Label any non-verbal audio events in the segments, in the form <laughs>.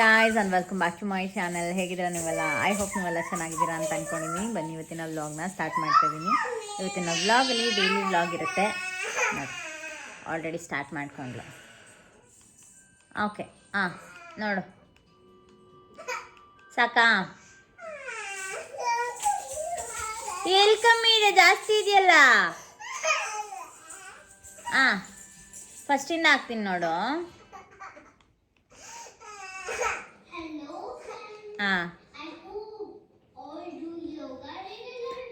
Guys and welcome back to my channel ಹೇಗಿದ್ದೀರಾ ನೀವೆಲ್ಲ? I hope ನೀವೆಲ್ಲ ಚೆನ್ನಾಗಿದ್ದೀರಾ ಅಂತ ಅಂದ್ಕೊಂಡಿದ್ದೀನಿ ಬನ್ನಿ, ಇವತ್ತಿನ ವ್ಲಾಗ್ನ ಸ್ಟಾರ್ಟ್ ಮಾಡ್ತಾಯಿದ್ದೀನಿ ಇವತ್ತಿನ ವ್ಲಾಗಲ್ಲಿ ಡೈಲಿ ವ್ಲಾಗ್ ಇರುತ್ತೆ. ನೋಡಿ ಆಲ್ರೆಡಿ ಸ್ಟಾರ್ಟ್ ಮಾಡ್ಕೊಂಡ್ಲು ಓಕೆ ಹಾಂ ನೋಡು. ಸಾಕಾ? ಎಲ್ಲಿ ಕಮ್ಮಿ ಇದೆ? ಜಾಸ್ತಿ ಇದೆಯಲ್ಲ? ಹಾಂ ಫಸ್ಟಿಂದ ಹಾಕ್ತೀನಿ ನೋಡು. ಹಾಂ.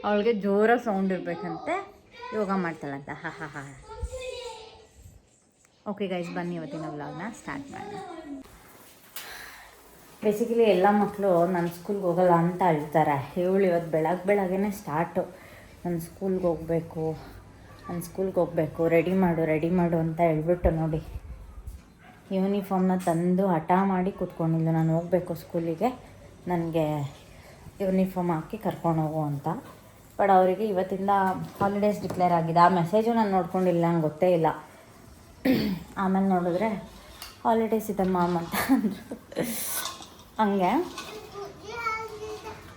ಅವಳಿಗೆ ಜೋರ ಸೌಂಡ್ ಇರಬೇಕಂತೆ. ಯೋಗ ಮಾಡ್ತಾಳಂತ. ಹಾ ಹಾ ಹಾ. ಓಕೆ ಗೈಸ್ ಬನ್ನಿ ಇವತ್ತಿನ ವ್ಲಾಗ್ನ ಸ್ಟಾರ್ಟ್ ಮಾಡೋಣ. ಬೇಸಿಕಲಿ ಎಲ್ಲ ಮಕ್ಕಳು ನನ್ನ ಸ್ಕೂಲ್ಗೆ ಹೋಗಲ್ಲ ಅಂತ ಅಳ್ತಾರೆ. ಹೇಳಿ ಇವತ್ತು ಬೆಳಗ್ಗೆ ಬೆಳಗ್ಗೆ ಸ್ಟಾರ್ಟು ನನ್ನ ಸ್ಕೂಲ್ಗೆ ಹೋಗಬೇಕು. ನನ್ನ ಸ್ಕೂಲ್ಗೆ ಹೋಗಬೇಕು. ರೆಡಿ ಮಾಡು ರೆಡಿ ಮಾಡು ಅಂತ ಹೇಳ್ಬಿಟ್ಟು ನೋಡಿ. ಯೂನಿಫಾರ್ಮ್ನ ತಂದು ಹಠ ಮಾಡಿ ಕೂತ್ಕೊಂಡಿದ್ದು. ನಾನು ಹೋಗಬೇಕು ಸ್ಕೂಲಿಗೆ ನನಗೆ ಯೂನಿಫಾರ್ಮ್ ಹಾಕಿ ಕರ್ಕೊಂಡು ಹೋಗು ಅಂತ. ಬಟ್ ಅವರಿಗೆ ಇವತ್ತಿಂದ ಹಾಲಿಡೇಸ್ ಡಿಕ್ಲೇರ್ ಆಗಿದೆ. ಆ ಮೆಸೇಜು ನಾನು ನೋಡ್ಕೊಂಡಿಲ್ಲ, ನಂಗೆ ಗೊತ್ತೇ ಇಲ್ಲ. ಆಮೇಲೆ ನೋಡಿದ್ರೆ ಹಾಲಿಡೇಸ್ ಇದೆ ಮಾಮ್ ಅಂತ ಅಂದರು. ಹಂಗೆ.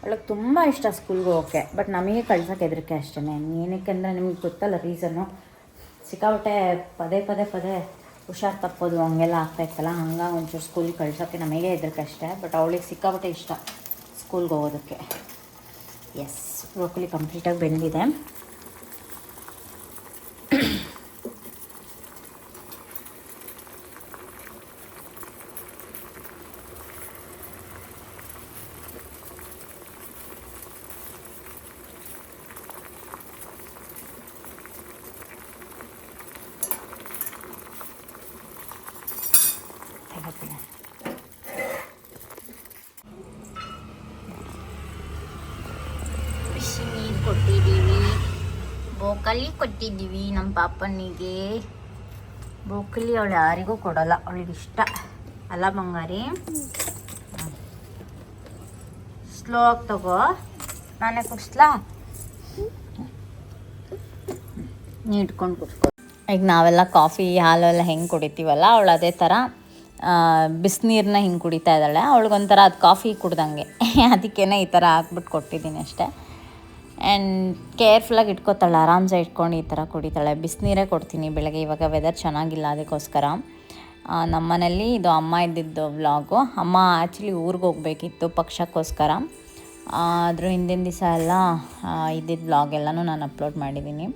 ಅವಳಿಗೆ ತುಂಬ ಇಷ್ಟ ಸ್ಕೂಲ್ಗೆ ಹೋಗೋಕ್ಕೆ. ಬಟ್ ನಮಗೆ ಕಳ್ಸೋಕೆ ಹೆದರಿಕೆ ಅಷ್ಟೇ ಏನಕ್ಕೆ ಅಂದರೆ ನಿಮ್ಗೆ ಗೊತ್ತಲ್ಲ ರೀಸನ್ನು ಸಿಕ್ಕಾಪಟ್ಟೆ ಪದೇ ಪದೇ ಪದೇ ಹುಷಾರು ತಪ್ಪೋದು, ಹಂಗೆಲ್ಲ ಆಗ್ತಾಯಿತ್ತಲ್ಲ ಹಂಗಾಗಿ ಒಂಚೂರು ಸ್ಕೂಲಿಗೆ ಕಳ್ಸೋಕ್ಕೆ ನಮಗೆ ಹೆದರಿಕೆ ಅಷ್ಟೇ. ಬಟ್ ಅವಳಿಗೆ ಸಿಕ್ಕಾಪಟ್ಟೆ ಇಷ್ಟ ಸ್ಕೂಲ್ಗೆ ಹೋಗೋದಕ್ಕೆ. ಎಸ್ ಬ್ರೋಕಲಿ ಕಂಪ್ಲೀಟಾಗಿ ಬೆಂದಿದೆ. ಬೋಕಲಿ ಕೊಟ್ಟಿದ್ದೀವಿ ನಮ್ಮ ಪಾಪನಿಗೆ. ಬೋಕಲಿ ಅವಳು ಯಾರಿಗೂ ಕೊಡಲ್ಲ, ಅವಳಿಗೆ ಇಷ್ಟ. ಅಲ್ಲ ಬಂಗಾರಿ? ಸ್ಲೋ ಆಗಿ ತಗೋ. ನಾನೇ ಕುಡಿಸ್ಲಾ ನೀ ಇಟ್ಕೊಂಡು ಕುಡ್ಕೊ ಈಗ ನಾವೆಲ್ಲ ಕಾಫಿ ಹಾಲು ಎಲ್ಲ ಹೆಂಗೆ ಕುಡಿತೀವಲ್ಲ, ಅವಳು ಅದೇ ಥರ ಬಿಸಿನೀರನ್ನ ಹಿಂಗೆ ಕುಡಿತಾ ಇದ್ದಾಳೆ. ಅವಳಿಗೊಂಥರ ಅದು ಕಾಫಿ ಕುಡ್ದಂಗೆ. <laughs> ಅದಕ್ಕೇನೆ ಈ ಥರ ಹಾಕ್ಬಿಟ್ಟು ಕೊಟ್ಟಿದ್ದೀನಿ ಅಷ್ಟೇ. ಆ್ಯಂಡ್ ಕೇರ್ಫುಲ್ಲಾಗಿ ಇಟ್ಕೋತಾಳೆ, ಆರಾಮ್ಸೆ ಇಟ್ಕೊಂಡು ಈ ಥರ ಕುಡಿತಾಳೆ. ಬಿಸಿನೀರೇ ಕೊಡ್ತೀನಿ ಬೆಳಗ್ಗೆ, ಇವಾಗ ವೆದರ್ ಚೆನ್ನಾಗಿಲ್ಲ ಅದಕ್ಕೋಸ್ಕರ. ನಮ್ಮನೇಲಿ ನಮ್ಮ ಮನೇಲಿ ಇದು ಅಮ್ಮ ಇದ್ದಿದ್ದು ವ್ಲಾಗು ಅಮ್ಮ ಆ್ಯಕ್ಚುಲಿ ಊರಿಗೆ ಹೋಗಬೇಕಿತ್ತು ಪಕ್ಷಕ್ಕೋಸ್ಕರ. ಅದ್ರ ಹಿಂದಿನ ದಿವಸ ಎಲ್ಲ ಇದ್ದಿದ್ದ ವ್ಲಾಗ್ ಎಲ್ಲನೂ ನಾನು ಅಪ್ಲೋಡ್ ಮಾಡಿದ್ದೀನಿ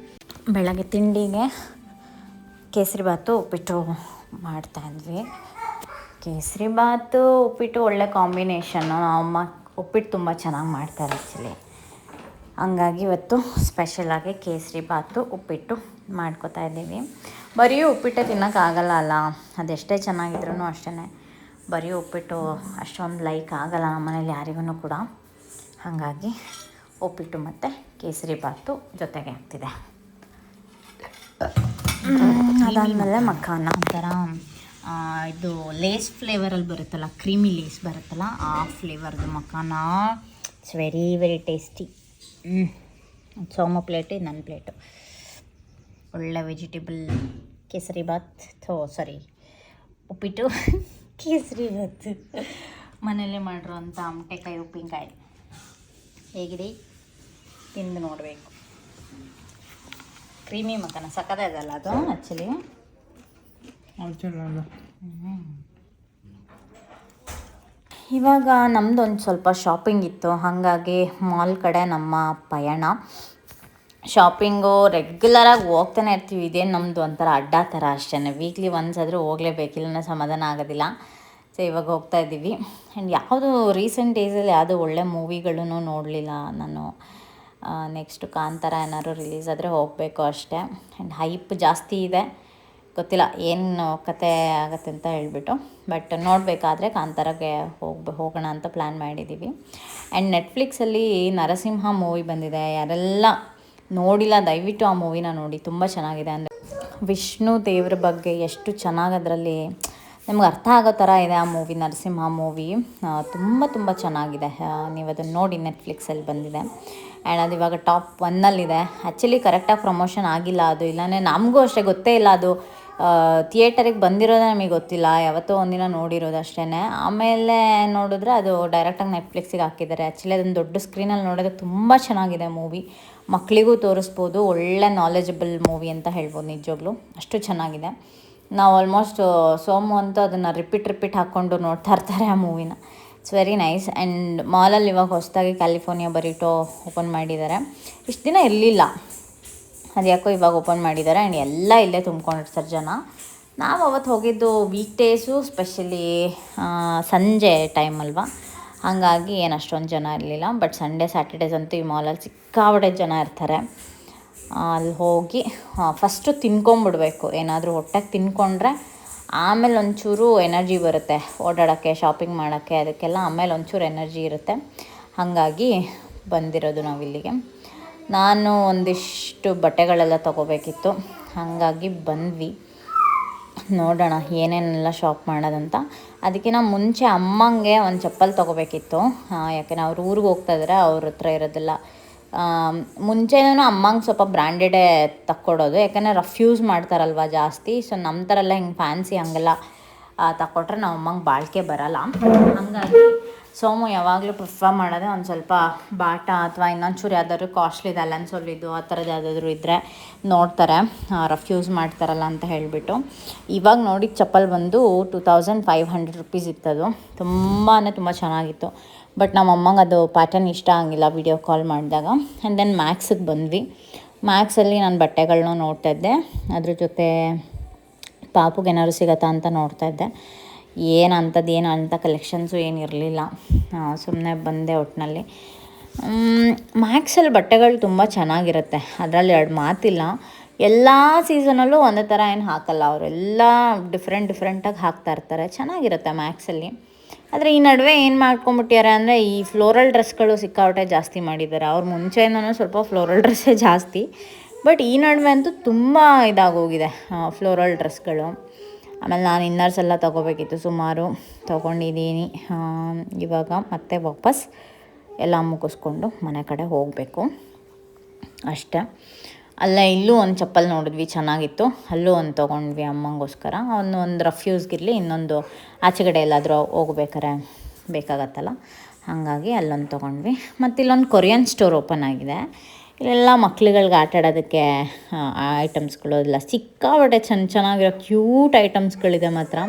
ಬೆಳಗ್ಗೆ ತಿಂಡಿಗೆ ಕೇಸರಿ ಬಾತು ಉಪ್ಪಿಟ್ಟು ಮಾಡ್ತಾಯಿದ್ವಿ ಕೇಸರಿ ಬಾತು ಉಪ್ಪಿಟ್ಟು ಒಳ್ಳೆ ಕಾಂಬಿನೇಷನ್ನು ಅಮ್ಮ ಉಪ್ಪಿಟ್ಟು ತುಂಬ ಚೆನ್ನಾಗಿ ಮಾಡ್ತಾರೆ ಆ್ಯಕ್ಚುಲಿ ಹಂಗಾಗಿ ಇವತ್ತು ಸ್ಪೆಷಲಾಗಿ ಕೇಸರಿ ಬಾತು ಉಪ್ಪಿಟ್ಟು ಮಾಡ್ಕೋತಾ ಇದ್ದೀವಿ. ಬರೀ ಉಪ್ಪಿಟ್ಟೆ ತಿನ್ನೋಕ್ಕಾಗಲ್ಲ ಅಲ್ಲ, ಅದೆಷ್ಟೇ ಚೆನ್ನಾಗಿದ್ರೂ ಅಷ್ಟೇ ಬರೀ ಉಪ್ಪಿಟ್ಟು ಅಷ್ಟೊಂದು ಲೈಕ್ ಆಗಲ್ಲ ನಮ್ಮ ಮನೇಲಿ ಯಾರಿಗೂ ಕೂಡ. ಹಾಗಾಗಿ ಉಪ್ಪಿಟ್ಟು ಮತ್ತು ಕೇಸರಿ ಬಾತು ಜೊತೆಗೆ ಆಗ್ತಿದೆ. ಅದಾದಮೇಲೆ ಮಖಾನ. ಒಂಥರ ಇದು ಲೇಸ್ ಫ್ಲೇವರಲ್ಲಿ ಬರುತ್ತಲ್ಲ ಕ್ರೀಮಿ ಲೇಸ್ ಬರುತ್ತಲ್ಲ, ಆ ಫ್ಲೇವರ್ದು makhana. It's very very tasty Soma plate ನನ್ನ ಪ್ಲೇಟು. ಒಳ್ಳೆ ವೆಜಿಟೇಬಲ್ ಕೇಸರಿ ಬಾತ್ ಥೋ ಸಾರಿ ಉಪ್ಪಿಟ್ಟು ಕೇಸರಿ ಬಾತ್ ಮನೆಯಲ್ಲೇ ಮಾಡಿರೋಂಥ ಅಮಟೆಕಾಯಿ ಉಪ್ಪಿನಕಾಯಿ. ಹೇಗಿದೆ? ತಿಂದು ನೋಡಬೇಕು. ಕ್ರೀಮಿ ಮಕ್ಕನ ಸಕ್ಕತ್ತಾಗಲ್ಲ ಅದು ಆ್ಯಕ್ಚುಲಿ ಇವಾಗ ನಮ್ಮದೊಂದು ಸ್ವಲ್ಪ ಶಾಪಿಂಗ್ ಇತ್ತು. ಹಾಗಾಗಿ ಮಾಲ್ ಕಡೆ ನಮ್ಮ ಪಯಣ. ಶಾಪಿಂಗು ರೆಗ್ಯುಲರಾಗಿ ಹೋಗ್ತಾನೆ ಇರ್ತೀವಿ. ಇದೇನು ನಮ್ಮದು ಒಂಥರ ಅಡ್ಡ ಥರ ಅಷ್ಟೇ ವೀಕ್ಲಿ ಒನ್ಸ್ ಆದರೂ ಹೋಗಲೇಬೇಕು. ಅನ್ನೋ ಸಮಾಧಾನ ಆಗೋದಿಲ್ಲ. ಸೊ ಇವಾಗ ಹೋಗ್ತಾ ಇದ್ದೀವಿ. ಆ್ಯಂಡ್ ಯಾವುದು ರೀಸೆಂಟ್ ಡೇಸಲ್ಲಿ ಯಾವುದೂ ಒಳ್ಳೆ ಮೂವಿಗಳೂ ನೋಡಲಿಲ್ಲ ನಾನು. ನೆಕ್ಸ್ಟ್ ಕಾಂತಾರ ಏನಾದ್ರು ರಿಲೀಸ್ ಆದರೆ ಹೋಗಬೇಕು ಅಷ್ಟೇ. ಆ್ಯಂಡ್ ಹೈಪ್ ಜಾಸ್ತಿ ಇದೆ. ಗೊತ್ತಿಲ್ಲ ಏನು ಕತೆ ಆಗತ್ತೆ ಅಂತ ಹೇಳ್ಬಿಟ್ಟು. ಬಟ್ ನೋಡಬೇಕಾದ್ರೆ ಕಾಂತಾರಕ್ಕೆ ಹೋಗ್ಬ, ಹೋಗೋಣ ಅಂತ ಪ್ಲ್ಯಾನ್ ಮಾಡಿದ್ದೀವಿ. ಆ್ಯಂಡ್ ನೆಟ್ಫ್ಲಿಕ್ಸಲ್ಲಿ ನರಸಿಂಹ ಮೂವಿ ಬಂದಿದೆ. ಯಾರೆಲ್ಲ ನೋಡಿಲ್ಲ, ದಯವಿಟ್ಟು ಆ ಮೂವಿನ ನೋಡಿ. ತುಂಬ ಚೆನ್ನಾಗಿದೆ. ಅಂದರೆ ವಿಷ್ಣು ದೇವ್ರ ಬಗ್ಗೆ ಎಷ್ಟು ಚೆನ್ನಾಗಿ ಅದರಲ್ಲಿ ನಿಮ್ಗೆ ಅರ್ಥ ಆಗೋ ಥರ ಇದೆ ಆ ಮೂವಿ ನರಸಿಂಹ ಮೂವಿ ತುಂಬ ತುಂಬ ಚೆನ್ನಾಗಿದೆ. ನೀವು ಅದನ್ನು ನೋಡಿ ನೆಟ್ಫ್ಲಿಕ್ಸಲ್ಲಿ ಬಂದಿದೆ. ಆ್ಯಂಡ್ ಅದು ಇವಾಗ ಟಾಪ್ ಒನ್ನಲ್ಲಿದೆ ಆ್ಯಕ್ಚುಲಿ ಕರೆಕ್ಟಾಗಿ ಪ್ರಮೋಷನ್ ಆಗಿಲ್ಲ ಅದು. ಇಲ್ಲಾಂದರೆ ನಮಗೂ ಅಷ್ಟೇ ಗೊತ್ತೇ ಇಲ್ಲ ಅದು. ಥಿಯೇಟರಿಗೆ ಬಂದಿರೋದೇ ನಮಗೆ ಗೊತ್ತಿಲ್ಲ. ಯಾವತ್ತೋ ಒಂದಿನ ನೋಡಿರೋದು ಅಷ್ಟೇ ಆಮೇಲೆ ನೋಡಿದ್ರೆ ಅದು ಡೈರೆಕ್ಟಾಗಿ ನೆಟ್ಫ್ಲಿಕ್ಸಿಗೆ ಹಾಕಿದ್ದಾರೆ. ಆ್ಯಕ್ಚುಲಿ ಅದೊಂದು ದೊಡ್ಡ ಸ್ಕ್ರೀನಲ್ಲಿ ನೋಡಿದ್ರೆ ತುಂಬ ಚೆನ್ನಾಗಿದೆ ಮೂವಿ ಮಕ್ಕಳಿಗೂ ತೋರಿಸ್ಬೋದು. ಒಳ್ಳೆ ನಾಲೆಜಬಲ್ ಮೂವಿ ಅಂತ ಹೇಳ್ಬೋದು ನಿಜವಾಗ್ಲೂ ಅಷ್ಟು ಚೆನ್ನಾಗಿದೆ. ನಾವು ಆಲ್ಮೋಸ್ಟ್ ಸೋಮು ಅಂತ ಅದನ್ನು ರಿಪೀಟ್ ರಿಪೀಟ್ ಹಾಕ್ಕೊಂಡು ನೋಡ್ತಾ ಇರ್ತಾರೆ ಆ ಮೂವಿನ ಇಟ್ಸ್ ವೆರಿ ನೈಸ್ ಆ್ಯಂಡ್ ಮಾಲಲ್ಲಿ ಇವಾಗ ಹೊಸದಾಗಿ ಕ್ಯಾಲಿಫೋರ್ನಿಯಾ ಬರೀಟೋ ಓಪನ್ ಮಾಡಿದ್ದಾರೆ. ಇಷ್ಟು ದಿನ ಇರಲಿಲ್ಲ. ಅದು ಯಾಕೋ ಇವಾಗ ಓಪನ್ ಮಾಡಿದ್ದಾರೆ ಆ್ಯಂಡ್ ಎಲ್ಲ ಇಲ್ಲೇ ತುಂಬ್ಕೊಂಡಿರ್ತಾರೆ ಜನ. ನಾವು ಅವತ್ತು ಹೋಗಿದ್ದು ವೀಕ್ ಡೇಸು ಸ್ಪೆಷಲಿ ಸಂಜೆ ಟೈಮ್ ಅಲ್ವಾ? ಹಾಗಾಗಿ ಏನು ಅಷ್ಟೊಂದು ಜನ ಇರಲಿಲ್ಲ ಬಟ್ ಸಂಡೇ ಸ್ಯಾಟರ್ಡೇಸ್ ಅಂತೂ ಈ ಮಾಲಲ್ಲಿ ಸಿಕ್ಕಾಪಟ್ಟೆ ಜನ ಇರ್ತಾರೆ. ಅಲ್ಲಿ ಹೋಗಿ ಫಸ್ಟು ತಿನ್ಕೊಂಬಿಡ್ಬೇಕು ಏನಾದರೂ ಹೊಟ್ಟೆಗೆ ತಿನ್ಕೊಂಡ್ರೆ ಆಮೇಲೆ ಒಂಚೂರು ಎನರ್ಜಿ ಬರುತ್ತೆ. ಓಡಾಡೋಕ್ಕೆ ಶಾಪಿಂಗ್ ಮಾಡೋಕ್ಕೆ, ಅದಕ್ಕೆಲ್ಲ ಆಮೇಲೆ ಒಂಚೂರು ಎನರ್ಜಿ ಇರುತ್ತೆ. ಹಾಗಾಗಿ ಬಂದಿರೋದು ನಾವು ಇಲ್ಲಿಗೆ ನಾನು ಒಂದಿಷ್ಟು ಬಟ್ಟೆಗಳೆಲ್ಲ ತಗೋಬೇಕಿತ್ತು. ಹಾಗಾಗಿ ಬಂದ್ವಿ. ನೋಡೋಣ ಏನೇನೆಲ್ಲ ಶಾಪ್ ಮಾಡೋದಂತ. ಅದಕ್ಕೆ ನಾವು ಮುಂಚೆ ಅಮ್ಮಂಗೆ ಒಂದು ಚಪ್ಪಲ್ ತೊಗೋಬೇಕಿತ್ತು. ಯಾಕೆಂದ್ರೆ ಅವ್ರು ಊರಿಗೆ ಹೋಗ್ತಾ ಇದ್ದಾರೆ ಅವ್ರ ಹತ್ರ ಇರೋದಿಲ್ಲ. ಮುಂಚೆನೂ ಅಮ್ಮಂಗೆ ಸ್ವಲ್ಪ ಬ್ರ್ಯಾಂಡೆಡೇ ತಕ್ಕೊಡೋದು. ಯಾಕೆಂದರೆ ರಫ್ ಯೂಸ್ ಮಾಡ್ತಾರಲ್ವ ಜಾಸ್ತಿ. ಸೊ ನಮ್ಮ ಥರ ಎಲ್ಲ ಹಿಂಗೆ ಫ್ಯಾನ್ಸಿ ಹಂಗೆಲ್ಲ ತಕ್ಕೊಟ್ರೆ ನಾವು ಅಮ್ಮಂಗೆ ಬಾಳಿಕೆ ಬರಲ್ಲ. ಹಾಗಾಗಿ ಸೋಮು ಯಾವಾಗಲೂ ಪ್ರಿಫರ್ ಮಾಡೋದೇ ಒಂದು ಸ್ವಲ್ಪ ಬಾಟ ಅಥವಾ ಇನ್ನೊಂಚೂರು ಯಾವ್ದಾದ್ರು ಕಾಸ್ಟ್ಲಿದು ಅಲ್ಲನ್ ಸೊಲ್ಲಿದ್ದು ಆ ಥರದ್ದು ಯಾವುದಾದ್ರು ಇದ್ದರೆ ನೋಡ್ತಾರೆ ರಫ್ಯೂಸ್ ಮಾಡ್ತಾರಲ್ಲ ಅಂತ ಹೇಳಿಬಿಟ್ಟು. ಇವಾಗ ನೋಡಿ ಚಪ್ಪಲ್ ಬಂದು two thousand five hundred rupees ಇತ್ತದು. ತುಂಬಾ ತುಂಬ ಚೆನ್ನಾಗಿತ್ತು. ಬಟ್ ನಮ್ಮ ಅಮ್ಮಂಗೆ ಅದು ಪ್ಯಾಟರ್ನ್ ಇಷ್ಟ ಆಗಿಲ್ಲ ವಿಡಿಯೋ ಕಾಲ್ ಮಾಡಿದಾಗ. ಆ್ಯಂಡ್ ದೆನ್ ಮ್ಯಾಕ್ಸಿಗೆ ಬಂದ್ವಿ. ಮ್ಯಾಕ್ಸಲ್ಲಿ ನಾನು ಬಟ್ಟೆಗಳನ್ನೂ ನೋಡ್ತಾ ಇದ್ದೆ. ಅದ್ರ ಜೊತೆ ಪಾಪುಗೆ ಏನಾದ್ರು ಸಿಗತ್ತಾ ಅಂತ ನೋಡ್ತಾ ಇದ್ದೆ. ಏನು ಅಂಥದ್ದು ಏನು ಅಂಥ ಕಲೆಕ್ಷನ್ಸು ಏನು ಇರಲಿಲ್ಲ. ಸುಮ್ಮನೆ ಬಂದೆ ಒಟ್ಟಿನಲ್ಲಿ ಮ್ಯಾಕ್ಸಲ್ಲಿ ಬಟ್ಟೆಗಳು ತುಂಬ ಚೆನ್ನಾಗಿರುತ್ತೆ. ಅದರಲ್ಲಿ ಎರಡು ಮಾತಿಲ್ಲ. ಎಲ್ಲ ಸೀಸನಲ್ಲೂ ಒಂದೇ ಥರ ಏನು ಹಾಕಲ್ಲ ಅವರೆಲ್ಲ ಡಿಫ್ರೆಂಟ್ ಡಿಫ್ರೆಂಟಾಗಿ ಹಾಕ್ತಾ ಇರ್ತಾರೆ. ಚೆನ್ನಾಗಿರುತ್ತೆ ಮ್ಯಾಕ್ಸಲ್ಲಿ ಆದರೆ ಈ ನಡುವೆ ಏನು ಮಾಡ್ಕೊಂಬಿಟ್ಟಿದ್ದಾರೆ ಅಂದರೆ, ಈ ಫ್ಲೋರಲ್ ಡ್ರೆಸ್ಗಳು ಸಿಕ್ಕಾಪಟ್ಟೆ ಜಾಸ್ತಿ ಮಾಡಿದ್ದಾರೆ. ಅವ್ರು ಮುಂಚೆಯಿಂದನೂ ಸ್ವಲ್ಪ ಫ್ಲೋರಲ್ ಡ್ರೆಸ್ಸೇ ಜಾಸ್ತಿ. ಬಟ್ ಈ ನಡುವೆ ಅಂತೂ ತುಂಬ ಇದಾಗೋಗಿದೆ ಫ್ಲೋರಲ್ ಡ್ರೆಸ್ಗಳು ಆಮೇಲೆ ನಾನು ಇನ್ನರ್ಸ್ ಎಲ್ಲ ತೊಗೋಬೇಕಿತ್ತು, ಸುಮಾರು ತೊಗೊಂಡಿದ್ದೀನಿ. ಇವಾಗ ಮತ್ತೆ ವಾಪಸ್ ಎಲ್ಲ ಮುಗಿಸ್ಕೊಂಡು ಮನೆ ಕಡೆ ಹೋಗಬೇಕು. ಅಷ್ಟೆ. ಅಲ್ಲ, ಇಲ್ಲೂ ಒಂದು ಚಪ್ಪಲ್ ನೋಡಿದ್ವಿ, ಚೆನ್ನಾಗಿತ್ತು. ಅಲ್ಲೂ ಒಂದು ತೊಗೊಂಡ್ವಿ ಅಮ್ಮಂಗೋಸ್ಕರ. ಅವನು ಒಂದು ರಫ್ ಯೂಸ್ಗಿರಲಿ ಇನ್ನೊಂದು ಆಚೆಗಡೆ ಎಲ್ಲಾದರೂ ಹೋಗ್ಬೇಕಾರೆ ಬೇಕಾಗತ್ತಲ್ಲ. ಹಾಗಾಗಿ ಅಲ್ಲೊಂದು ತೊಗೊಂಡ್ವಿ. ಮತ್ತು ಇಲ್ಲೊಂದು ಕೊರಿಯನ್ ಸ್ಟೋರ್ ಓಪನ್ ಆಗಿದೆ. ಇಲ್ಲೆಲ್ಲ ಮಕ್ಳುಗಳಿಗೆ ಆಟ ಆಡೋದಕ್ಕೆ ಐಟಮ್ಸ್ಗಳು ಇಲ್ಲ ಸಿಕ್ಕಾಪಟ್ಟೆ ಚೆನ್ನ ಚೆನ್ನಾಗಿರೋ ಕ್ಯೂಟ್ ಐಟಮ್ಸ್ಗಳಿದೆ ಮಾತ್ರ.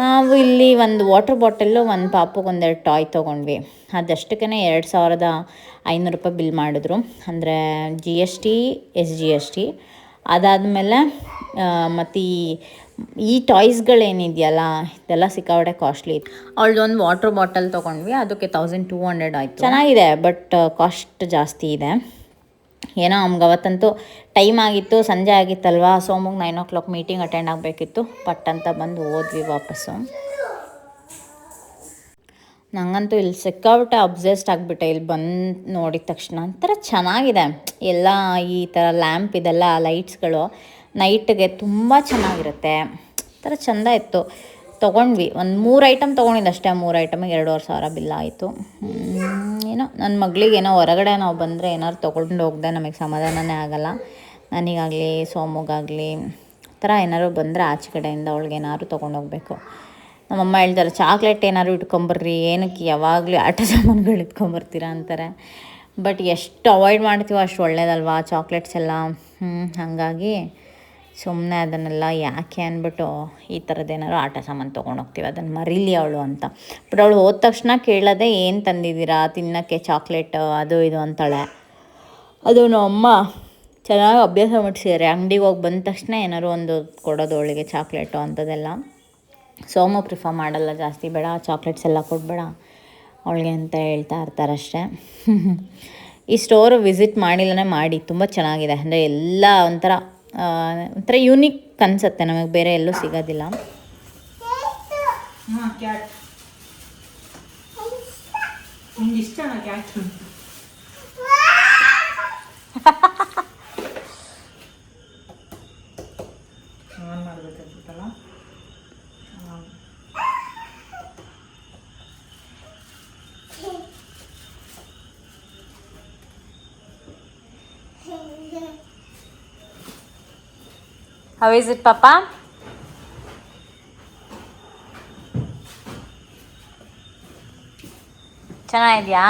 ನಾವು ಇಲ್ಲಿ ಒಂದು ವಾಟರ್ ಬಾಟಲ್ಲು ಒಂದು ಪಾಪುಗೆ ಒಂದೆರಡು ಟಾಯ್ ತೊಗೊಂಡ್ವಿ. ಅದಷ್ಟಕ್ಕೇ ಎರಡು ಸಾವಿರದ ಐನೂರು ರೂಪಾಯಿ ಬಿಲ್ ಮಾಡಿದ್ರು. ಅಂದರೆ G S T S G S T ಅದಾದಮೇಲೆ ಮತ್ತು ಈ ಈ ಟಾಯ್ಸ್ಗಳೇನಿದೆಯಲ್ಲ ಇದೆಲ್ಲ ಸಿಕ್ಕಾಪಟ್ಟೆ ಕಾಸ್ಟ್ಲಿ ಇತ್ತು. ಅವಳದೊಂದು ವಾಟರ್ ಬಾಟಲ್ ತೊಗೊಂಡ್ವಿ ಅದಕ್ಕೆ ತೌಸಂಡ್ ಟೂ ಹಂಡ್ರೆಡ್ ಆಯಿತು. ಚೆನ್ನಾಗಿದೆ ಬಟ್ ಕಾಸ್ಟ್ ಜಾಸ್ತಿ ಇದೆ. ಏನೋ ಅವ್ಗೆ ಅವತ್ತಂತೂ ಟೈಮ್ ಆಗಿತ್ತು, ಸಂಜೆ ಆಗಿತ್ತಲ್ವ? ಸೋಮುಗೆ nine o'clock meeting attend ಆಗಬೇಕಿತ್ತು. ಪಟ್ ಅಂತ ಬಂದು ಹೋದ್ವಿ ವಾಪಸ್ಸು. ನಂಗಂತೂ ಇಲ್ಲಿ ಸಿಕ್ಕಾಬಿಟ್ಟೆ ಅಬ್ಸೆಸ್ಟ್ ಆಗಿಬಿಟ್ಟೆ. ಇಲ್ಲಿ ಬಂದು ನೋಡಿದ ತಕ್ಷಣ ಒಂಥರ ಚೆನ್ನಾಗಿದೆ. ಎಲ್ಲ ಈ ಥರ ಲ್ಯಾಂಪ್ ಇದೆಲ್ಲ ಲೈಟ್ಸ್ಗಳು ನೈಟ್ಗೆ ತುಂಬ ಚೆನ್ನಾಗಿರುತ್ತೆ. ಒಂಥರ ಚೆಂದ ಇತ್ತು. ತೊಗೊಂಡ್ವಿ. ಒಂದು ಮೂರು ಐಟಮ್ ತೊಗೊಂಡಿದ್ದು ಅಷ್ಟೇ. ಮೂರು ಐಟಮಿಗೆ ಎರಡೂವರೆ ಸಾವಿರ ಬಿಲ್ ಆಯಿತು. ಏನೋ ನನ್ನ ಮಗಳಿಗೆ ಏನೋ ಹೊರಗಡೆ ನಾವು ಬಂದರೆ ಏನಾದ್ರು ತೊಗೊಂಡು ಹೋಗ್ದೆ, ನಮಗೆ ಸಮಾಧಾನನೇ ಆಗೋಲ್ಲ. ನನಗಾಗಲಿ, ಸೋಮುಗಾಗಲಿ ಥರ ಏನಾದ್ರು ಬಂದರೆ ಆಚೆ ಕಡೆಯಿಂದ ಅವಳಿಗೆ ಏನಾದ್ರು ಹೋಗಬೇಕು. ನಮ್ಮಮ್ಮ ಹೇಳ್ತಾರೆ, ಚಾಕ್ಲೇಟ್ ಏನಾದ್ರು ಇಟ್ಕೊಂಬರ್ರಿ. ಏನಕ್ಕೆ ಯಾವಾಗಲೂ ಆಟ ಸಾಮಾನುಗಳು ಇಟ್ಕೊಂಬರ್ತೀರಾ? ಅಂತಾರೆ. ಬಟ್ ಎಷ್ಟು ಅವಾಯ್ಡ್ ಮಾಡ್ತೀವೋ ಅಷ್ಟು ಒಳ್ಳೇದಲ್ವಾ? ಚಾಕ್ಲೇಟ್ಸ್ ಎಲ್ಲ. ಹಾಗಾಗಿ ಸುಮ್ಮನೆ ಅದನ್ನೆಲ್ಲ ಯಾಕೆ ಅಂದ್ಬಿಟ್ಟು ಈ ಥರದ್ದೇನಾದ್ರು ಆಟ ಸಾಮಾನು ತೊಗೊಂಡೋಗ್ತೀವಿ ಅದನ್ನು ಮರೀಲಿ ಅವಳು ಅಂತ. ಬಟ್ ಅವಳು ಹೋದ ತಕ್ಷಣ ಕೇಳೋದೆ, ಏನು ತಂದಿದ್ದೀರಾ? ತಿನ್ನೋಕ್ಕೆ ಚಾಕ್ಲೇಟ್, ಅದು ಇದು ಅಂತಾಳೆ. ಅದು ಅಮ್ಮ ಚೆನ್ನಾಗಿ ಅಭ್ಯಾಸ ಮಾಡಿಸಿದ್ದಾರೆ ಅಂಗಡಿಗೆ ಹೋಗಿ ಬಂದ ತಕ್ಷಣ ಏನಾದ್ರು ಒಂದು ಕೊಡೋದು ಅವಳಿಗೆ, ಚಾಕ್ಲೇಟು ಅಂಥದ್ದೆಲ್ಲ. ಸೋಮ ಪ್ರಿಫರ್ ಮಾಡಲ್ಲ, ಜಾಸ್ತಿ ಬೇಡ, ಚಾಕ್ಲೇಟ್ಸ್ ಎಲ್ಲ ಕೊಡಬೇಡ, ಅವಳಿಗೆ ಅಂತ ಹೇಳ್ತಾ ಇರ್ತಾರೆ ಅಷ್ಟೇ. <laughs> ಈ ಸ್ಟೋರು ವಿಸಿಟ್ ಮಾಡಿಲ್ಲನೇ ಮಾಡಿ, ತುಂಬ ಚೆನ್ನಾಗಿದೆ. ಅಂದರೆ ಎಲ್ಲ ಒಂಥರ ಒಂಥರ ಯೂನಿಕ್ ಅನಿಸುತ್ತೆ ನಮಗೆ ಬೇರೆ ಎಲ್ಲೂ ಸಿಗೋದಿಲ್ಲ. ಇಷ್ಟ <laughs> ಹೌ ಇಸ್ ಇಟ್ ಪಾಪ ಚೆನ್ನಾಗಿದ್ಯಾ?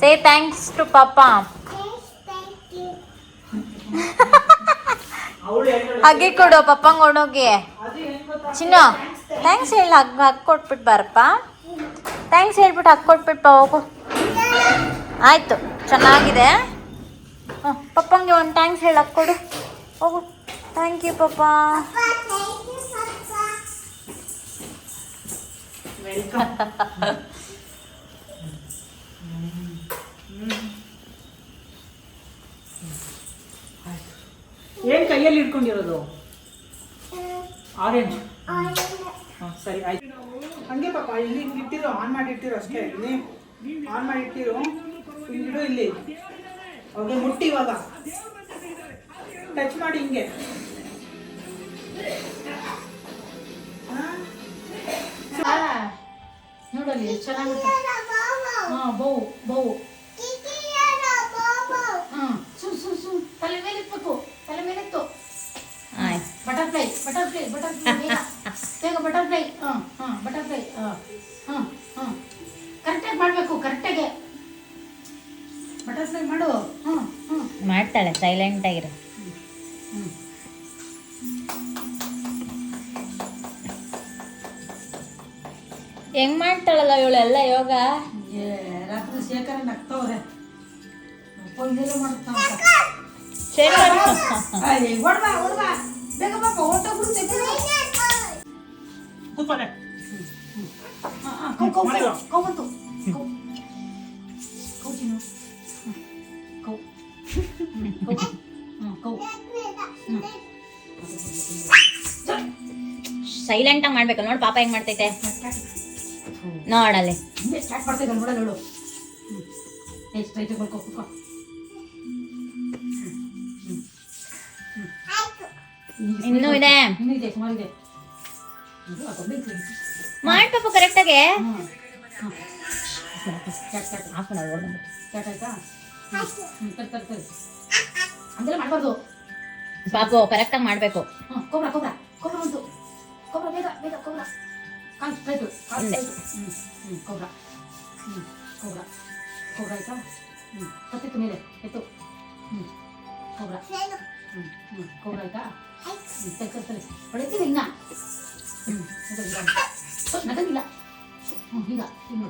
ಸೇ ಥ್ಯಾಂಕ್ಸ್ ಟು ಪಾಪ ಹಗೆ ಕೊಡು, ಪಪ್ಪಂಗೆ ಕೊಡೋಗಿ ಚಿನ್ನು ಥ್ಯಾಂಕ್ಸ್ ಹೇಳಿ, ಹಗ್ ಹಗ್ ಕೊಟ್ಬಿಟ್ಟು ಬಾರಪ್ಪ. ಥ್ಯಾಂಕ್ಸ್ ಹೇಳ್ಬಿಟ್ಟು ಹಗ್ ಕೊಟ್ಬಿಟ್ಟು ಹೋಗು. ಆಯಿತು. ಚೆನ್ನಾಗಿದೆ. ಪಪ್ಪಂಗೆ ಒಂದು ಥ್ಯಾಂಕ್ಸ್ ಹೇಳಕ್ಕೆ ಕೊಡು. ಹೋಗು. ಥ್ಯಾಂಕ್ ಯು ಪಪ್ಪ. ಏನು ಕೈಯಲ್ಲಿ ಇಟ್ಕೊಂಡಿರೋದು ಆರೆಂಜ್ ಹಾಂ ಸರಿ ಆಯ್ತು. ಹಂಗೆ ಪಾಪ ಇಲ್ಲಿ ಇಟ್ಟಿರೋ ಆನ್ ಮಾಡಿ ಇಟ್ಟಿರೋ ಅಷ್ಟೇ. ಇಲ್ಲಿ ಆನ್ ಮಾಡಿ ಇಟ್ಟಿರೋ. ಹಿಂಗಿಡು ಇಲ್ಲಿ ಅವ್ರಿಗೆ ಮುಟ್ಟಿ ಇವಾಗ ಟಚ್ ಮಾಡಿ ಹಿಂಗೆ. ನೋಡಲ್ಲಿ ಚೆನ್ನಾಗುತ್ತೆ ಹಾ ಬೌ ಬೌ. ಹಾಂ ಸು ಸು ಸು. ತಲೆ ಮೇಲೆ ಇಟ್ಬೇಕು ತಲೆ ಮೇಲೆ ಇತ್ತು ಆಯ್ತು. ಬಟರ್ಫ್ಲೈ ಬಟರ್ಫ್ಲೈ ಬಟರ್ಫ್ಲೈ ಬೇಗ ಬಟರ್ಫ್ಲೈ ಹಾಂ ಹಾಂ ಬಟರ್ಫ್ಲೈ ಹಾಂ ಹಾಂ ಹಾಂ. ಕರೆಕ್ಟಾಗಿ ಮಾಡಬೇಕು ಕರೆಕ್ಟಾಗಿ ಬಟರ್ಫ್ಲೈ ಮಾಡು. ಹ್ಞೂ ಹ್ಞೂ. ಮಾಡ್ತಾಳೆ ಸೈಲೆಂಟ್ ಆಗಿರ. ಹ್ಞೂ ಹೆಂಗ್ ಮಾಡ್ತಾಳಲ್ಲ ಇವಳೆಲ್ಲ ಯೋಗ ರಾತ್ರಿ ಶೇಖರ ನಗ್ತವ್ರೆ ಇದೆಲ್ಲ ಹ್ಞೂ ಆಗಿ ಸೈಲೆಂಟಾಗಿ ಮಾಡ್ಬೇಕು ನೋಡಿ ಪಾಪ ಹೆಂಗ್ ಮಾಡ್ತೈತೆ ನೋಡಲ್ಲಿ ಇನ್ನೂ ಇದೆ. ಮಾಡ್ ಪಾಪ ಕರೆಕ್ಟಾಗೆ ಹ್ಞೂ ಹಾಂ ಸ್ಟಾರ್ಟ್ ಹ್ಞೂ ಹಂಗೆಲ್ಲ ಮಾಡಬಾರ್ದು. ಪಾಪು ಕರೆಕ್ಟಾಗಿ ಮಾಡ್ಬೇಕು. ಹಾಂ ಕೊಬ್ರ ಕೊಬ್ರ ಕೊಬ್ರ ಬಂತು ಕೊಬ್ರ ಬೇಗ ಬೇಗ ಕೊಬ್ರ. ಕಾಲು ಸ್ಟ್ರೈಟು ಕಾಲು ಒಂದೇ. ಸ್ಟ್ರೈಟು ಹ್ಞೂ ಹ್ಞೂ ಕೊಬ್ರ. ಹ್ಞೂ ಕೊಬ್ರ. ಕೊಬ್ರ ಆಯ್ತಾ? ಹ್ಞೂ ಕತ್ತಿತ್ತು ಮೇಲೆ ಎತ್ತು. ಹ್ಞೂ ಕೊಬ್ರ. ಹ್ಞೂ ಹ್ಞೂ ಕೊಬ್ರ ಆಯ್ತಾ? ಹ್ಞೂ ತಲೆ ತಲೆ ತಲೆ ಹೊಡಿತೀನಿ ಇನ್ನ. ಹ್ಞೂ ನಗಂಗಿಲ್ಲ. ಹ್ಞೂ ಈಗ ಈಗ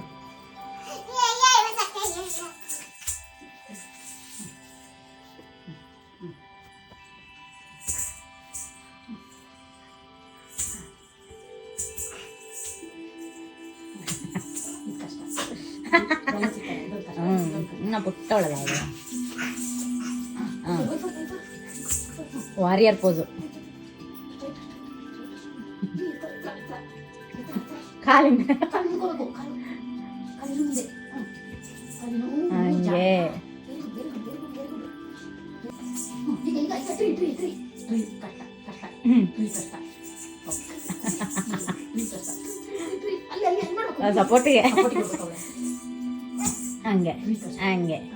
ಟ್ರೀ, ಹಾಂ ವಾರಿಯರ್ ಪೋಸು. ಕಾಲಿನ. ಹಂಗೆ. ಸಪೋರ್ಟಿಗೆ. ಹಂಗೆ. ಹಂಗೆ.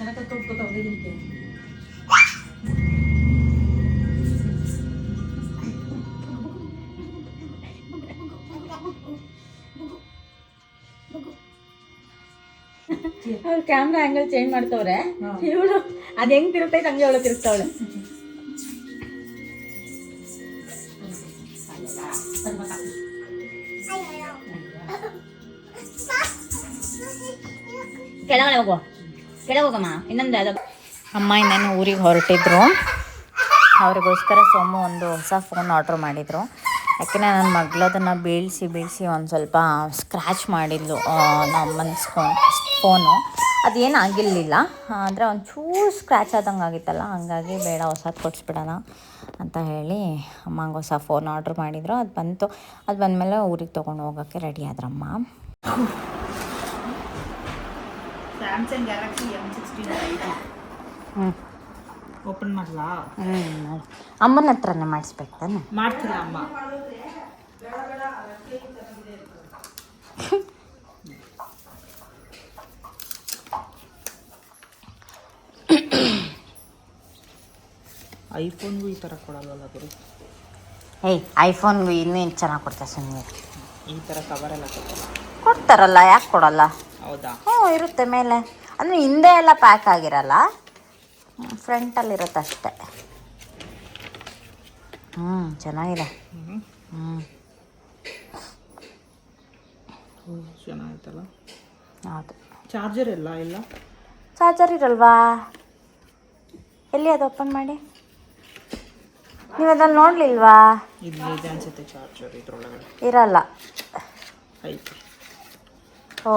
ಹ್ಮ್ ಚೆನ್ನಾಗಿ ಕಲ್ತ್ಕೊಳ್ತಾ ಒಂದೇ ದಿನಕ್ಕೆ ಅವ್ರು ಕ್ಯಾಮ್ರಾ ಆಂಗಲ್ ಚೇಂಜ್ ಮಾಡ್ತವ್ರೆ ಹಾ. ಇವಳು ಅದ್ ಹೆಂಗ್ ತಿರುಗ್ತೈತೆ ಹಂಗೆ ಅವಳು ತಿರುಗ್ತಾವಳೆ ಕೆಳಗಡೆ ಹೋಗು ಕೆಳಗೆ ಹೋಗಮ್ಮ ಇನ್ನೊಂದು ಅದು ಅಮ್ಮ ಇನ್ನೇನು ಊರಿಗೆ ಹೊರಟಿದ್ರು. ಅವ್ರಿಗೋಸ್ಕರ ಸೋಮು ಒಂದು ಹೊಸ ಫೋನ್ ಆರ್ಡ್ರ್ ಮಾಡಿದರು. ಯಾಕೆಂದರೆ ನನ್ನ ಮಗಳು ಅದನ್ನು ಬೀಳಿಸಿ ಬೀಳಿಸಿ ಒಂದು ಸ್ವಲ್ಪ ಸ್ಕ್ರ್ಯಾಚ್ ಮಾಡಿದ್ಲು ಆ, ನಮ್ಮ ಅಮ್ಮನ ಫೋನ್ ಫೋನು ಅದೇನು ಆಗಿರಲಿಲ್ಲ. ಅಂದರೆ ಒಂಚೂರು ಸ್ಕ್ರ್ಯಾಚ್ ಆದಂಗೆ ಆಗಿತ್ತಲ್ಲ ಹಂಗಾಗಿ ಬೇಡ ಹೊಸದು ಕೊಡಿಸ್ಬಿಡೋಣ ಅಂತ ಹೇಳಿ ಅಮ್ಮಂಗೆ ಹೊಸ ಫೋನ್ ಆರ್ಡ್ರ್ ಮಾಡಿದ್ರು. ಅದು ಬಂತು. ಅದು ಬಂದಮೇಲೆ ಊರಿಗೆ ತೊಗೊಂಡು ಹೋಗೋಕ್ಕೆ ರೆಡಿ ಆದ್ರಮ್ಮ. ಸ್ಯಾಮ್ಸಂಗ್ ಗ್ಯಾಲಕ್ಸಿ ಎಂ ಸಿಕ್ಸ್ಟೀನ್ ಹ್ಞೂ ಓಪನ್ ಮಾಡಲಾ? ಹ್ಞೂ ಅಮ್ಮನ ಹತ್ರನೇ ಮಾಡಿಸ್ಬೇಕು ತಾನೆ? ಮಾಡ್ತೀರಾ ಅಮ್ಮ? ಐಫೋನ್ಗೂ ಈ ಥರ ಕೊಡಲ್ವಲ್ಲ ಗುರು? ಏಯ್ ಐಫೋನ್ಗೂ ಇನ್ನೇನು ಚೆನ್ನಾಗಿ ಕೊಡ್ತಾರೆ ಸುಮ್ಮನೆ ಈ ಥರ ಕವರ್ ಎಲ್ಲ ಕೊಡಲ್ಲ ಕೊಡ್ತಾರಲ್ಲ ಯಾಕೆ ಕೊಡಲ್ಲ? ಹೌದಾ? ಹ್ಞೂ ಇರುತ್ತೆ ಮೇಲೆ. ಅಂದರೆ ಹಿಂದೆ ಎಲ್ಲ ಪ್ಯಾಕ್ ಆಗಿರಲ್ಲ? ಫ್ರಂಟಲ್ಲಿ ಇರುತ್ತೆ ಅಷ್ಟೇ. ಹ್ಞೂ ಚೆನ್ನಾಗಿದೆ. ಹ್ಞೂ. ಚೆನ್ನಾಗಿತ್ತಲ್ಲ? ಹೌದು. ಚಾರ್ಜರ್ ಎಲ್ಲ ಇಲ್ಲ? ಚಾರ್ಜರ್ ಇರಲ್ವಾ? ಎಲ್ಲಿ ಅದು ಓಪನ್ ಮಾಡಿ? ನೀವು ಅದನ್ನು ನೋಡಲಿಲ್ವಾ? ಇಲ್ಲಿ ಇದೆ ಅನ್ಸುತ್ತೆ ಚಾರ್ಜರ್ ಇರಲ್ಲ. ಐತೆ. ಓ.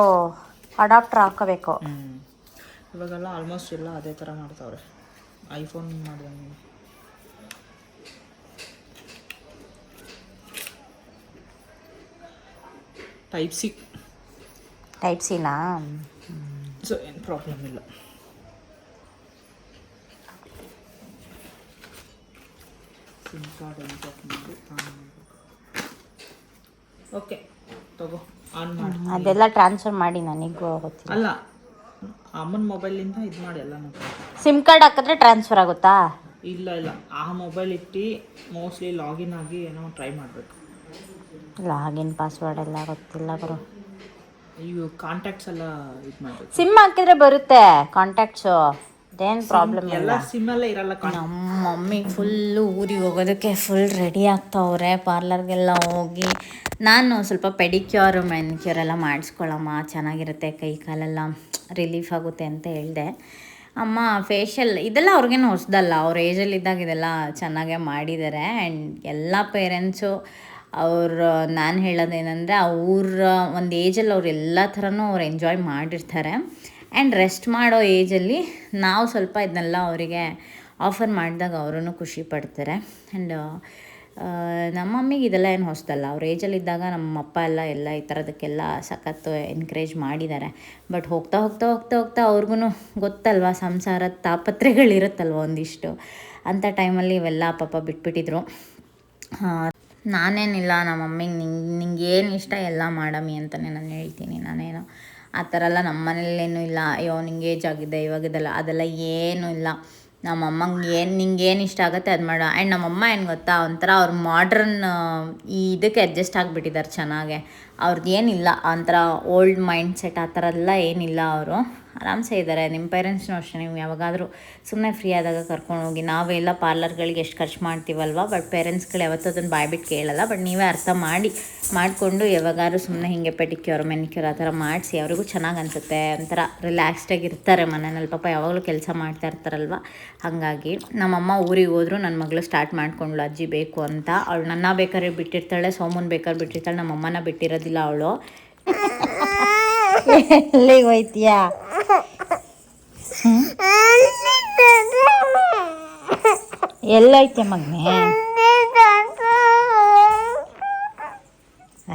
ಅಡಾಪ್ಟರ್ ಹಾಕಬೇಕು. ಹ್ಞೂ ಇವಾಗೆಲ್ಲ ಆಲ್ಮೋಸ್ಟ್ ಎಲ್ಲ ಅದೇ ಥರ ಮಾಡ್ತಾವ್ರೆ. ಐಫೋನ್ ಮಾಡಿದಂಗೆ. ಟೈಪ್ ಸಿ ಟೈಪ್ ಸಿನಾ ಸೊ ಏನು ಪ್ರಾಬ್ಲಮ್ ಇಲ್ಲ. ಸಿಮ್ ಕಾರ್ಡ್ ಓಕೆ ತಗೋ. ಆನ್ ಮಾಡಿ. ಅದೆಲ್ಲ ಟ್ರಾನ್ಸ್ಫರ್ ಮಾಡಿ ನನಗೂ ಗೊತ್ತಿಲ್ಲ ಅಲ್ಲ ಅಮ್ಮನ ಮೊಬೈಲಿಂದ ಇದು ಮಾಡಿ ಎಲ್ಲ ಸಿಮ್ ಕಾರ್ಡ್ ಹಾಕಿದ್ರೆ ಟ್ರಾನ್ಸ್ಫರ್ ಆಗುತ್ತಾ? ಇಲ್ಲ ಇಲ್ಲ. ಆ ಮೊಬೈಲ್ ಇಟ್ಟು ಮೋಸ್ಟ್ಲಿ ಲಾಗಿನ್ ಆಗಿ ಏನೋ ಟ್ರೈ ಮಾಡಬೇಕು. ಲಾಗಿನ್ ಪಾಸ್ವರ್ಡ್ ಎಲ್ಲ ಗೊತ್ತಿಲ್ಲ ಬರು ಇವು ಕಾಂಟ್ಯಾಕ್ಟ್ಸ್ ಎಲ್ಲ ಇದು ಮಾಡಬೇಕು. ಸಿಮ್ ಹಾಕಿದ್ರೆ ಬರುತ್ತೆ ಕಾಂಟ್ಯಾಕ್ಟ್ಸು ಅದೇನು ಪ್ರಾಬ್ಲಮ್ ಎಲ್ಲ ಸಿಮ್ಮಲ್ಲೇ ಇರಲ್ಲ ನಮ್ಮ ಮಮ್ಮಿ ಫುಲ್ಲು ಊರಿಗೆ ಹೋಗೋದಕ್ಕೆ ಫುಲ್ ರೆಡಿ ಆಗ್ತಾವ್ರೆ. ಪಾರ್ಲರ್ಗೆಲ್ಲ ಹೋಗಿ ನಾನು ಸ್ವಲ್ಪ ಪೆಡಿಕ್ಯೂರ್ ಮೆನ್ಕ್ಯೂರ್ ಎಲ್ಲ ಮಾಡಿಸ್ಕೊಳ್ಳಮ್ಮ ಚೆನ್ನಾಗಿರುತ್ತೆ ಕೈ ಕಾಲೆಲ್ಲ ರಿಲೀಫ್ ಆಗುತ್ತೆ ಅಂತ ಹೇಳಿದೆ. ಅಮ್ಮ ಫೇಶಿಯಲ್ ಇದೆಲ್ಲ ಅವ್ರಿಗೇನು ಹೊಸದಲ್ಲ. ಅವ್ರ ಏಜಲ್ಲಿದ್ದಾಗ ಇದೆಲ್ಲ ಚೆನ್ನಾಗೇ ಮಾಡಿದ್ದಾರೆ. ಆ್ಯಂಡ್ ಎಲ್ಲ ಪೇರೆಂಟ್ಸು ಅವರು ನಾನು ಹೇಳೋದೇನೆಂದರೆ ಅವ್ರ ಒಂದು ಏಜಲ್ಲಿ ಅವ್ರು ಎಲ್ಲ ಥರನೂ ಅವ್ರು ಎಂಜಾಯ್ ಮಾಡಿರ್ತಾರೆ. ಆ್ಯಂಡ್ ರೆಸ್ಟ್ ಮಾಡೋ ಏಜಲ್ಲಿ ನಾವು ಸ್ವಲ್ಪ ಇದನ್ನೆಲ್ಲ ಅವರಿಗೆ ಆಫರ್ ಮಾಡಿದಾಗ ಅವರೂ ಖುಷಿ ಪಡ್ತಾರೆ. ಆ್ಯಂಡ್ ನಮ್ಮ ಮಮ್ಮಿಗೆ ಇದೆಲ್ಲ ಏನು ಹೊಸದಲ್ಲ ಅವ್ರ ಏಜಲ್ಲಿದ್ದಾಗ ನಮ್ಮ ಅಪ್ಪ ಎಲ್ಲ ಎಲ್ಲ ಈ ಥರದಕ್ಕೆಲ್ಲ ಸಖತ್ತು ಎನ್ಕರೇಜ್ ಮಾಡಿದ್ದಾರೆ. ಬಟ್ ಹೋಗ್ತಾ ಹೋಗ್ತಾ ಹೋಗ್ತಾ ಹೋಗ್ತಾ ಅವ್ರಿಗೂ ಗೊತ್ತಲ್ವ ಸಂಸಾರದ ತಾಪತ್ರೆಗಳಿರುತ್ತಲ್ವ ಒಂದಿಷ್ಟು. ಅಂಥ ಟೈಮಲ್ಲಿ ಇವೆಲ್ಲ ಪಾಪ ಬಿಟ್ಬಿಟ್ಟಿದ್ರು. ನಾನೇನಿಲ್ಲ, ನಮ್ಮ ಮಮ್ಮಿಗೆ ನಿಂಗೆ ನಿಂಗೆ ಏನು ಇಷ್ಟ ಎಲ್ಲ ಮಾಡಮ್ಮಿ ಅಂತಲೇ ನಾನು ಹೇಳ್ತೀನಿ. ನಾನೇನು ಆ ಥರ ಎಲ್ಲ ನಮ್ಮ ಮನೇಲೇನು ಇಲ್ಲ. ಅಯ್ಯೋ, ನಿಂಗೆ ಏಜ್ ಆಗಿದೆ, ಇವಾಗ ಇದೆಲ್ಲ, ಅದೆಲ್ಲ ಏನೂ ಇಲ್ಲ. ನಮ್ಮಮ್ಮಂಗೆ ಏನು, ನಿಂಗೆ ಏನು ಇಷ್ಟ ಆಗುತ್ತೆ ಅದು ಮಾಡು. ಆ್ಯಂಡ್ ನಮ್ಮಮ್ಮ ಏನು ಗೊತ್ತಾ, ಒಂಥರ ಅವ್ರು ಮಾಡ್ರನ್ ಈ ಇದಕ್ಕೆ ಅಡ್ಜಸ್ಟ್ ಆಗಿಬಿಟ್ಟಿದ್ದಾರೆ ಚೆನ್ನಾಗೆ. ಅವ್ರದ್ದು ಏನಿಲ್ಲ, ಒಂಥರ ಓಲ್ಡ್ ಮೈಂಡ್ ಸೆಟ್ ಆ ಥರ ಎಲ್ಲ ಏನಿಲ್ಲ ಅವರು. ಆರಾಮ್ಸೆ ಇದ್ದಾರೆ. ನಿಮ್ಮ ಪೇರೆಂಟ್ಸ್ನೂ ಅಷ್ಟೇ, ನೀವು ಯಾವಾಗಾದರೂ ಸುಮ್ಮನೆ ಫ್ರೀ ಆದಾಗ ಕರ್ಕೊಂಡು ಹೋಗಿ ನಾವೆಲ್ಲ ಪಾರ್ಲರ್ಗಳಿಗೆ ಎಷ್ಟು ಖರ್ಚು ಮಾಡ್ತೀವಲ್ವ? ಬಟ್ ಪೇರೆಂಟ್ಸ್ಗಳು ಯಾವತ್ತೂ ಅದನ್ನು ಬಾಯ್ಬಿಟ್ಟು ಕೇಳಲ್ಲ. ಬಟ್ ನೀವೇ ಅರ್ಥ ಮಾಡಿ, ಮಾಡಿಕೊಂಡು ಯಾವಾಗಾದ್ರೂ ಸುಮ್ಮನೆ ಹೀಗೆ ಪೆಟಿಕ್ಯೂರ್ ಮೆನಿಕ್ಯೂರ್ ಆ ಥರ ಮಾಡಿಸಿ, ಅವ್ರಿಗೂ ಚೆನ್ನಾಗಿ ಅನಿಸುತ್ತೆ. ಒಂಥರ ರಿಲ್ಯಾಕ್ಸ್ಡಾಗಿ ಇರ್ತಾರೆ ಮನೆಯಲ್ಲಿ. ಪಾಪ ಯಾವಾಗಲೂ ಕೆಲಸ ಮಾಡ್ತಾ ಇರ್ತಾರಲ್ವ? ಹಾಗಾಗಿ ನಮ್ಮಮ್ಮ ಊರಿಗೆ ಹೋದ್ರು ನನ್ನ ಮಗಳು ಸ್ಟಾರ್ಟ್ ಮಾಡ್ಕೊಂಡ್ಳು, ಅಜ್ಜಿ ಬೇಕು ಅಂತ. ಅವಳು ನನ್ನ ಬೇಕಾದ್ರೆ ಬಿಟ್ಟಿರ್ತಾಳೆ, ಸೋಮನ್ ಬೇಕಾದ್ರೆ ಬಿಟ್ಟಿರ್ತಾಳೆ, ನಮ್ಮಮ್ಮನ ಬಿಟ್ಟಿರೋದಿಲ್ಲ ಅವಳು. ಎಲ್ಲಿಗೆ ಹೋಯ್ತೀಯಾ? ಎಲ್ಲೈತೆ ಮಗನೇ.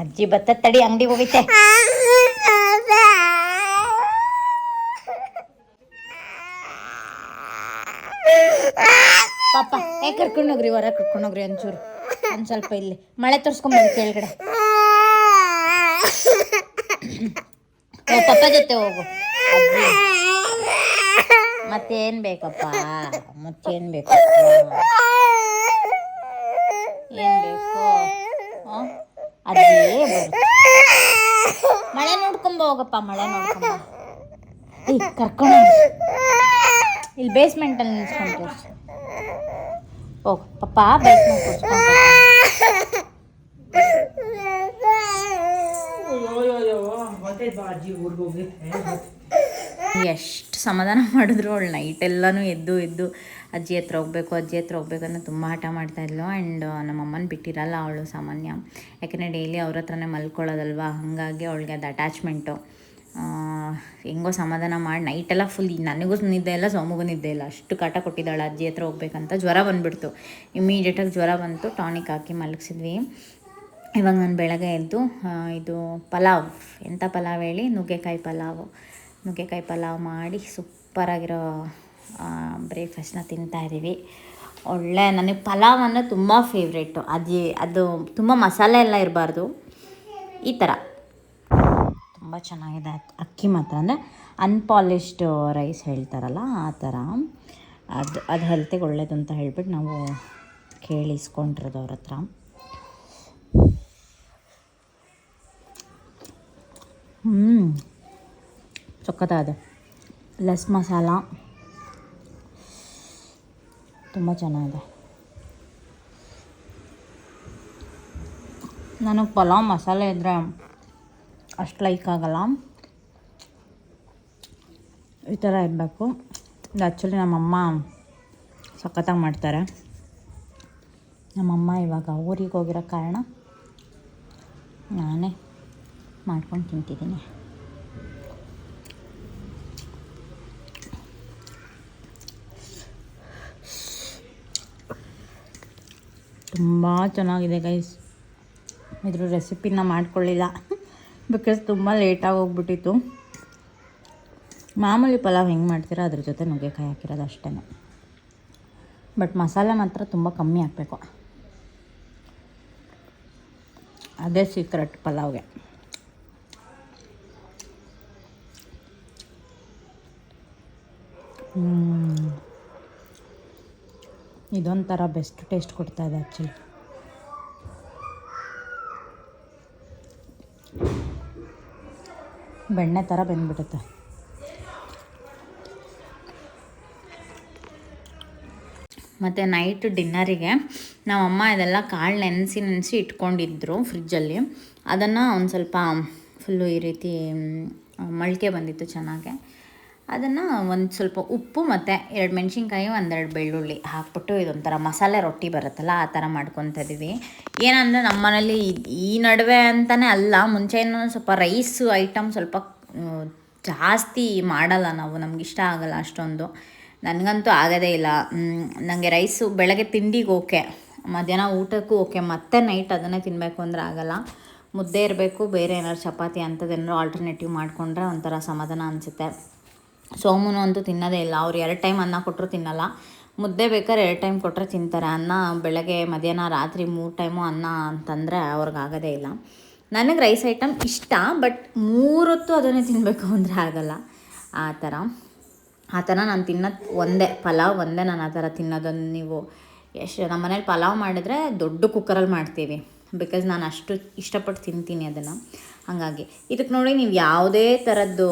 ಅಜ್ಜಿ ಬತ್ತ ತಡಿ ಅಂಗಡಿಗೆ ಹೋಗೈತೆ. ಪಾಪ, ಏ ಕರ್ಕೊಂಡೋಗ್ರಿ ಹೊರ ಕರ್ಕೊಂಡೋಗ್ರಿ ಒಂಚೂರು. ಒಂದು ಸ್ವಲ್ಪ ಇಲ್ಲಿ. ಮಳೆ ತೋರಿಸ್ಕೊಂಬಂದು ಕೆಳಗಡೆ ಪಪ್ಪ ಜೊತೆ ಹೋಗು. ಮತ್ತೇನ್ ಬೇಕಪ್ಪ? ಮತ್ತೇನ್ ಬೇಕು? ಏನ್ ಬೇಕು? ಬರು ಮಳೆ ನೋಡ್ಕೊಂಬ ಹೋಗಪ್ಪ, ಮಳೆ ನೋಡ್ಕೊಂಬ. ಕರ್ಕೊಂಡು ಇಲ್ಲಿ ಬೇಸ್ಮೆಂಟಲ್ಲಿ ನಿಲ್ಸ್ಕೊಂಡು ತೋರಿಸು ಹೋಗ್. ಪಪ್ಪ ಬೇಸ್ಮೆಂಟ್ ತೋರಿಸ್ಕೊಂಡು ಅಜ್ಜಿ ಊರಿಗೆ ಹೋಗಿ ಎಷ್ಟು ಸಮಾಧಾನ ಮಾಡಿದ್ರು ಅವಳು ನೈಟ್ ಎಲ್ಲನೂ ಎದ್ದು ಎದ್ದು, ಅಜ್ಜಿ ಹತ್ರ ಹೋಗ್ಬೇಕು, ಅಜ್ಜಿ ಹತ್ರ ಹೋಗ್ಬೇಕು ಅಂತ ತುಂಬ ಹಠ ಮಾಡ್ತಾಯಿದ್ಲು ಆ್ಯಂಡ್ ನಮ್ಮ ಅಮ್ಮನ ಬಿಟ್ಟಿರಲ್ಲ ಅವಳು ಸಾಮಾನ್ಯ. ಯಾಕೆಂದರೆ ಡೈಲಿ ಅವ್ರ ಹತ್ರನೇ ಮಲ್ಕೊಳ್ಳೋದಲ್ವ? ಹಾಗಾಗಿ ಅವಳಿಗೆ ಅದು ಅಟ್ಯಾಚ್ಮೆಂಟು ಹೆಂಗೋ ಸಮಾಧಾನ ಮಾಡಿ ನೈಟೆಲ್ಲ ಫುಲ್ ನನಗೂ ನಿದ್ದೆ ಇಲ್ಲ, ಸೋಮಗೂ ನಿದ್ದೆ ಇಲ್ಲ. ಅಷ್ಟು ಕಾಟ ಕೊಟ್ಟಿದ್ದಾಳೆ ಅಜ್ಜಿ ಹತ್ರ ಹೋಗ್ಬೇಕಂತ ಜ್ವರ ಬಂದುಬಿಡ್ತು. ಇಮಿಡಿಯೇಟಾಗಿ ಜ್ವರ ಬಂತು ಟಾನಿಕ್ ಹಾಕಿ ಮಲಗಿಸಿದ್ವಿ. ಇವಾಗ ನಾನು ಬೆಳಗ್ಗೆ ಎದ್ದು ಇದು ಪಲಾವ್ ಎಂಥ ಪಲಾವ್ ಹೇಳಿ, ನುಗ್ಗೆಕಾಯಿ ಪಲಾವು. ನುಗ್ಗೆಕಾಯಿ ಪಲಾವ್ ಮಾಡಿ ಸೂಪರಾಗಿರೋ ಬ್ರೇಕ್ಫಾಸ್ಟ್ನ ತಿಂತಾಯಿದ್ದೀವಿ ಒಳ್ಳೆ, ನನಗೆ ಪಲಾವ್ ಅಂದರೆ ತುಂಬ ಫೇವ್ರೇಟು ಅದು ಅದು ತುಂಬ ಮಸಾಲೆ ಎಲ್ಲ ಇರಬಾರ್ದು. ಈ ಥರ ತುಂಬ ಚೆನ್ನಾಗಿದೆ ಅಕ್- ಅಕ್ಕಿ ಮಾತ್ರ. ಅಂದರೆ ಅನ್ಪಾಲಿಶ್ಡ್ ರೈಸ್ ಹೇಳ್ತಾರಲ್ಲ, ಆ ಥರ ಅದು ಅದು ಹೆಲ್ತಿಗೆ ಒಳ್ಳೇದು ಅಂತ ಹೇಳ್ಬಿಟ್ಟು ನಾವು ಕೇಳಿಸ್ಕೊಂಡಿರೋದು ಅವ್ರ ಹತ್ರ. ಹ್ಞೂ ಸಖತ್ತಾಗಿದೆ ಲೆಸ್ ಮಸಾಲ. ತುಂಬ ಚೆನ್ನಾಗಿದೆ. ನನಗೆ ಪಲಾವ್ ಮಸಾಲೆ ಇದ್ದರೆ ಅಷ್ಟು ಲೈಕ್ ಆಗಲ್ಲ. ಈ ಥರ ಇರಬೇಕು. ಆ್ಯಕ್ಚುಲಿ ನಮ್ಮಮ್ಮ ಸಖತ್ತಾಗಿ ಮಾಡ್ತಾರೆ. ನಮ್ಮಮ್ಮ ಇವಾಗ ಊರಿಗೆ ಹೋಗಿರೋ ಕಾರಣ ನಾನೇ ಮಾಡ್ಕೊಂಡು ತಿಂತಿದ್ದೀನಿ. ತುಂಬ ಚೆನ್ನಾಗಿದೆ ಗೈಸ್ ಇದ್ರ ರೆಸಿಪಿನ ಮಾಡ್ಕೊಳ್ಳಿಲ್ಲ. ಬಿಕಾಸ್ ತುಂಬ ಲೇಟಾಗಿ ಹೋಗ್ಬಿಟ್ಟಿತ್ತು. ಮಾಮೂಲಿ ಪಲಾವ್ ಹೆಂಗೆ ಮಾಡ್ತೀರಾ ಅದ್ರ ಜೊತೆ ನುಗ್ಗೆಕಾಯಿ ಹಾಕಿರೋದು ಅಷ್ಟೇ ಬಟ್ ಮಸಾಲೆ ಮಾತ್ರ ತುಂಬ ಕಮ್ಮಿ ಹಾಕಬೇಕು. ಅದೇ ಸೀಕ್ರೆಟ್ ಪಲಾವ್ಗೆ. ಇದೊಂಥರ ಬೆಸ್ಟ್ ಟೇಸ್ಟ್ ಕೊಡ್ತಾ ಇದೆ ಆ್ಯಕ್ಚುಲಿ ಬೆಣ್ಣೆ ಥರ ಬೆಂದ್ಬಿಡುತ್ತೆ. ಮತ್ತು ನೈಟ್ ಡಿನ್ನರಿಗೆ ನಮ್ಮಮ್ಮ ಇದೆಲ್ಲ ಕಾಳು ನೆನೆಸಿ ನೆನೆಸಿ ಇಟ್ಕೊಂಡಿದ್ರು ಫ್ರಿಜ್ಜಲ್ಲಿ ಅದನ್ನು ಒಂದು ಸ್ವಲ್ಪ ಫುಲ್ಲು ಈ ರೀತಿ ಮೊಳಕೆ ಬಂದಿತ್ತು ಚೆನ್ನಾಗೆ. ಅದನ್ನು ಒಂದು ಸ್ವಲ್ಪ ಉಪ್ಪು ಮತ್ತು ಎರಡು ಮೆಣಸಿನ್ಕಾಯಿ, ಒಂದೆರಡು ಬೆಳ್ಳುಳ್ಳಿ ಹಾಕ್ಬಿಟ್ಟು ಇದೊಂಥರ ಮಸಾಲೆ ರೊಟ್ಟಿ ಬರುತ್ತಲ್ಲ, ಆ ಥರ ಮಾಡ್ಕೊತ ಇದೀವಿ. ಏನಂದರೆ ನಮ್ಮ ಮನೇಲಿ ಈ ನಡುವೆ ಅಂತಲೇ ಅಲ್ಲ ಮುಂಚೆನೂ ಸ್ವಲ್ಪ ರೈಸ್ ಐಟಮ್ ಸ್ವಲ್ಪ ಜಾಸ್ತಿ ಮಾಡಲ್ಲ ನಾವು, ನಮ್ಗೆ ಇಷ್ಟ ಆಗಲ್ಲ ಅಷ್ಟೊಂದು. ನನಗಂತೂ ಆಗೋದೇ ಇಲ್ಲ. ನನಗೆ ರೈಸು ಬೆಳಗ್ಗೆ ತಿಂಡಿಗೆ ಓಕೆ, ಮಧ್ಯಾಹ್ನ ಊಟಕ್ಕೂ ಓಕೆ, ಮತ್ತೆ ನೈಟ್ ಅದನ್ನೇ ತಿನ್ನಬೇಕು ಅಂದರೆ ಆಗಲ್ಲ. ಮುದ್ದೆ ಇರಬೇಕು, ಬೇರೆ ಏನಾದ್ರು ಚಪಾತಿ ಅಂಥದ್ದೇನಾದ್ರು ಆಲ್ಟರ್ನೇಟಿವ್ ಮಾಡಿಕೊಂಡ್ರೆ ಒಂಥರ ಸಮಾಧಾನ ಅನಿಸುತ್ತೆ. ಸೋಮುನು ಅಂತೂ ತಿನ್ನೋದೇ ಇಲ್ಲ. ಅವ್ರು ಎರಡು ಟೈಮ್ ಅನ್ನ ಕೊಟ್ಟರು ತಿನ್ನಲ್ಲ. ಮುದ್ದೆ ಬೇಕಾದ್ರೆ ಎರಡು ಟೈಮ್ ಕೊಟ್ಟರೆ ತಿಂತಾರೆ. ಅನ್ನ ಬೆಳಗ್ಗೆ, ಮಧ್ಯಾಹ್ನ, ರಾತ್ರಿ ಮೂರು ಟೈಮು ಅನ್ನ ಅಂತಂದರೆ ಅವ್ರಿಗಾಗೋದೇ ಇಲ್ಲ. ನನಗೆ ರೈಸ್ ಐಟಮ್ ಇಷ್ಟ, ಬಟ್ ಮೂರೊತ್ತು ಅದನ್ನೇ ತಿನ್ನಬೇಕು ಅಂದರೆ ಆಗಲ್ಲ. ಆ ಥರ. ಆ ಥರ ನಾನು ತಿನ್ನೋದು ಒಂದೇ, ಪಲಾವ್ ಒಂದೇ ನಾನು ಆ ಥರ ತಿನ್ನೋದನ್ನು ನೀವು ಎಷ್ಟು ನಮ್ಮ ಮನೇಲಿ ಪಲಾವ್ ಮಾಡಿದರೆ ದೊಡ್ಡ ಕುಕ್ಕರಲ್ಲಿ ಮಾಡ್ತೀವಿ. ಬಿಕಾಸ್ ನಾನು ಅಷ್ಟು ಇಷ್ಟಪಟ್ಟು ತಿಂತೀನಿ ಅದನ್ನು. ಹಾಗಾಗಿ. ಇದಕ್ಕೆ ನೋಡಿ ನೀವು ಯಾವುದೇ ಥರದ್ದು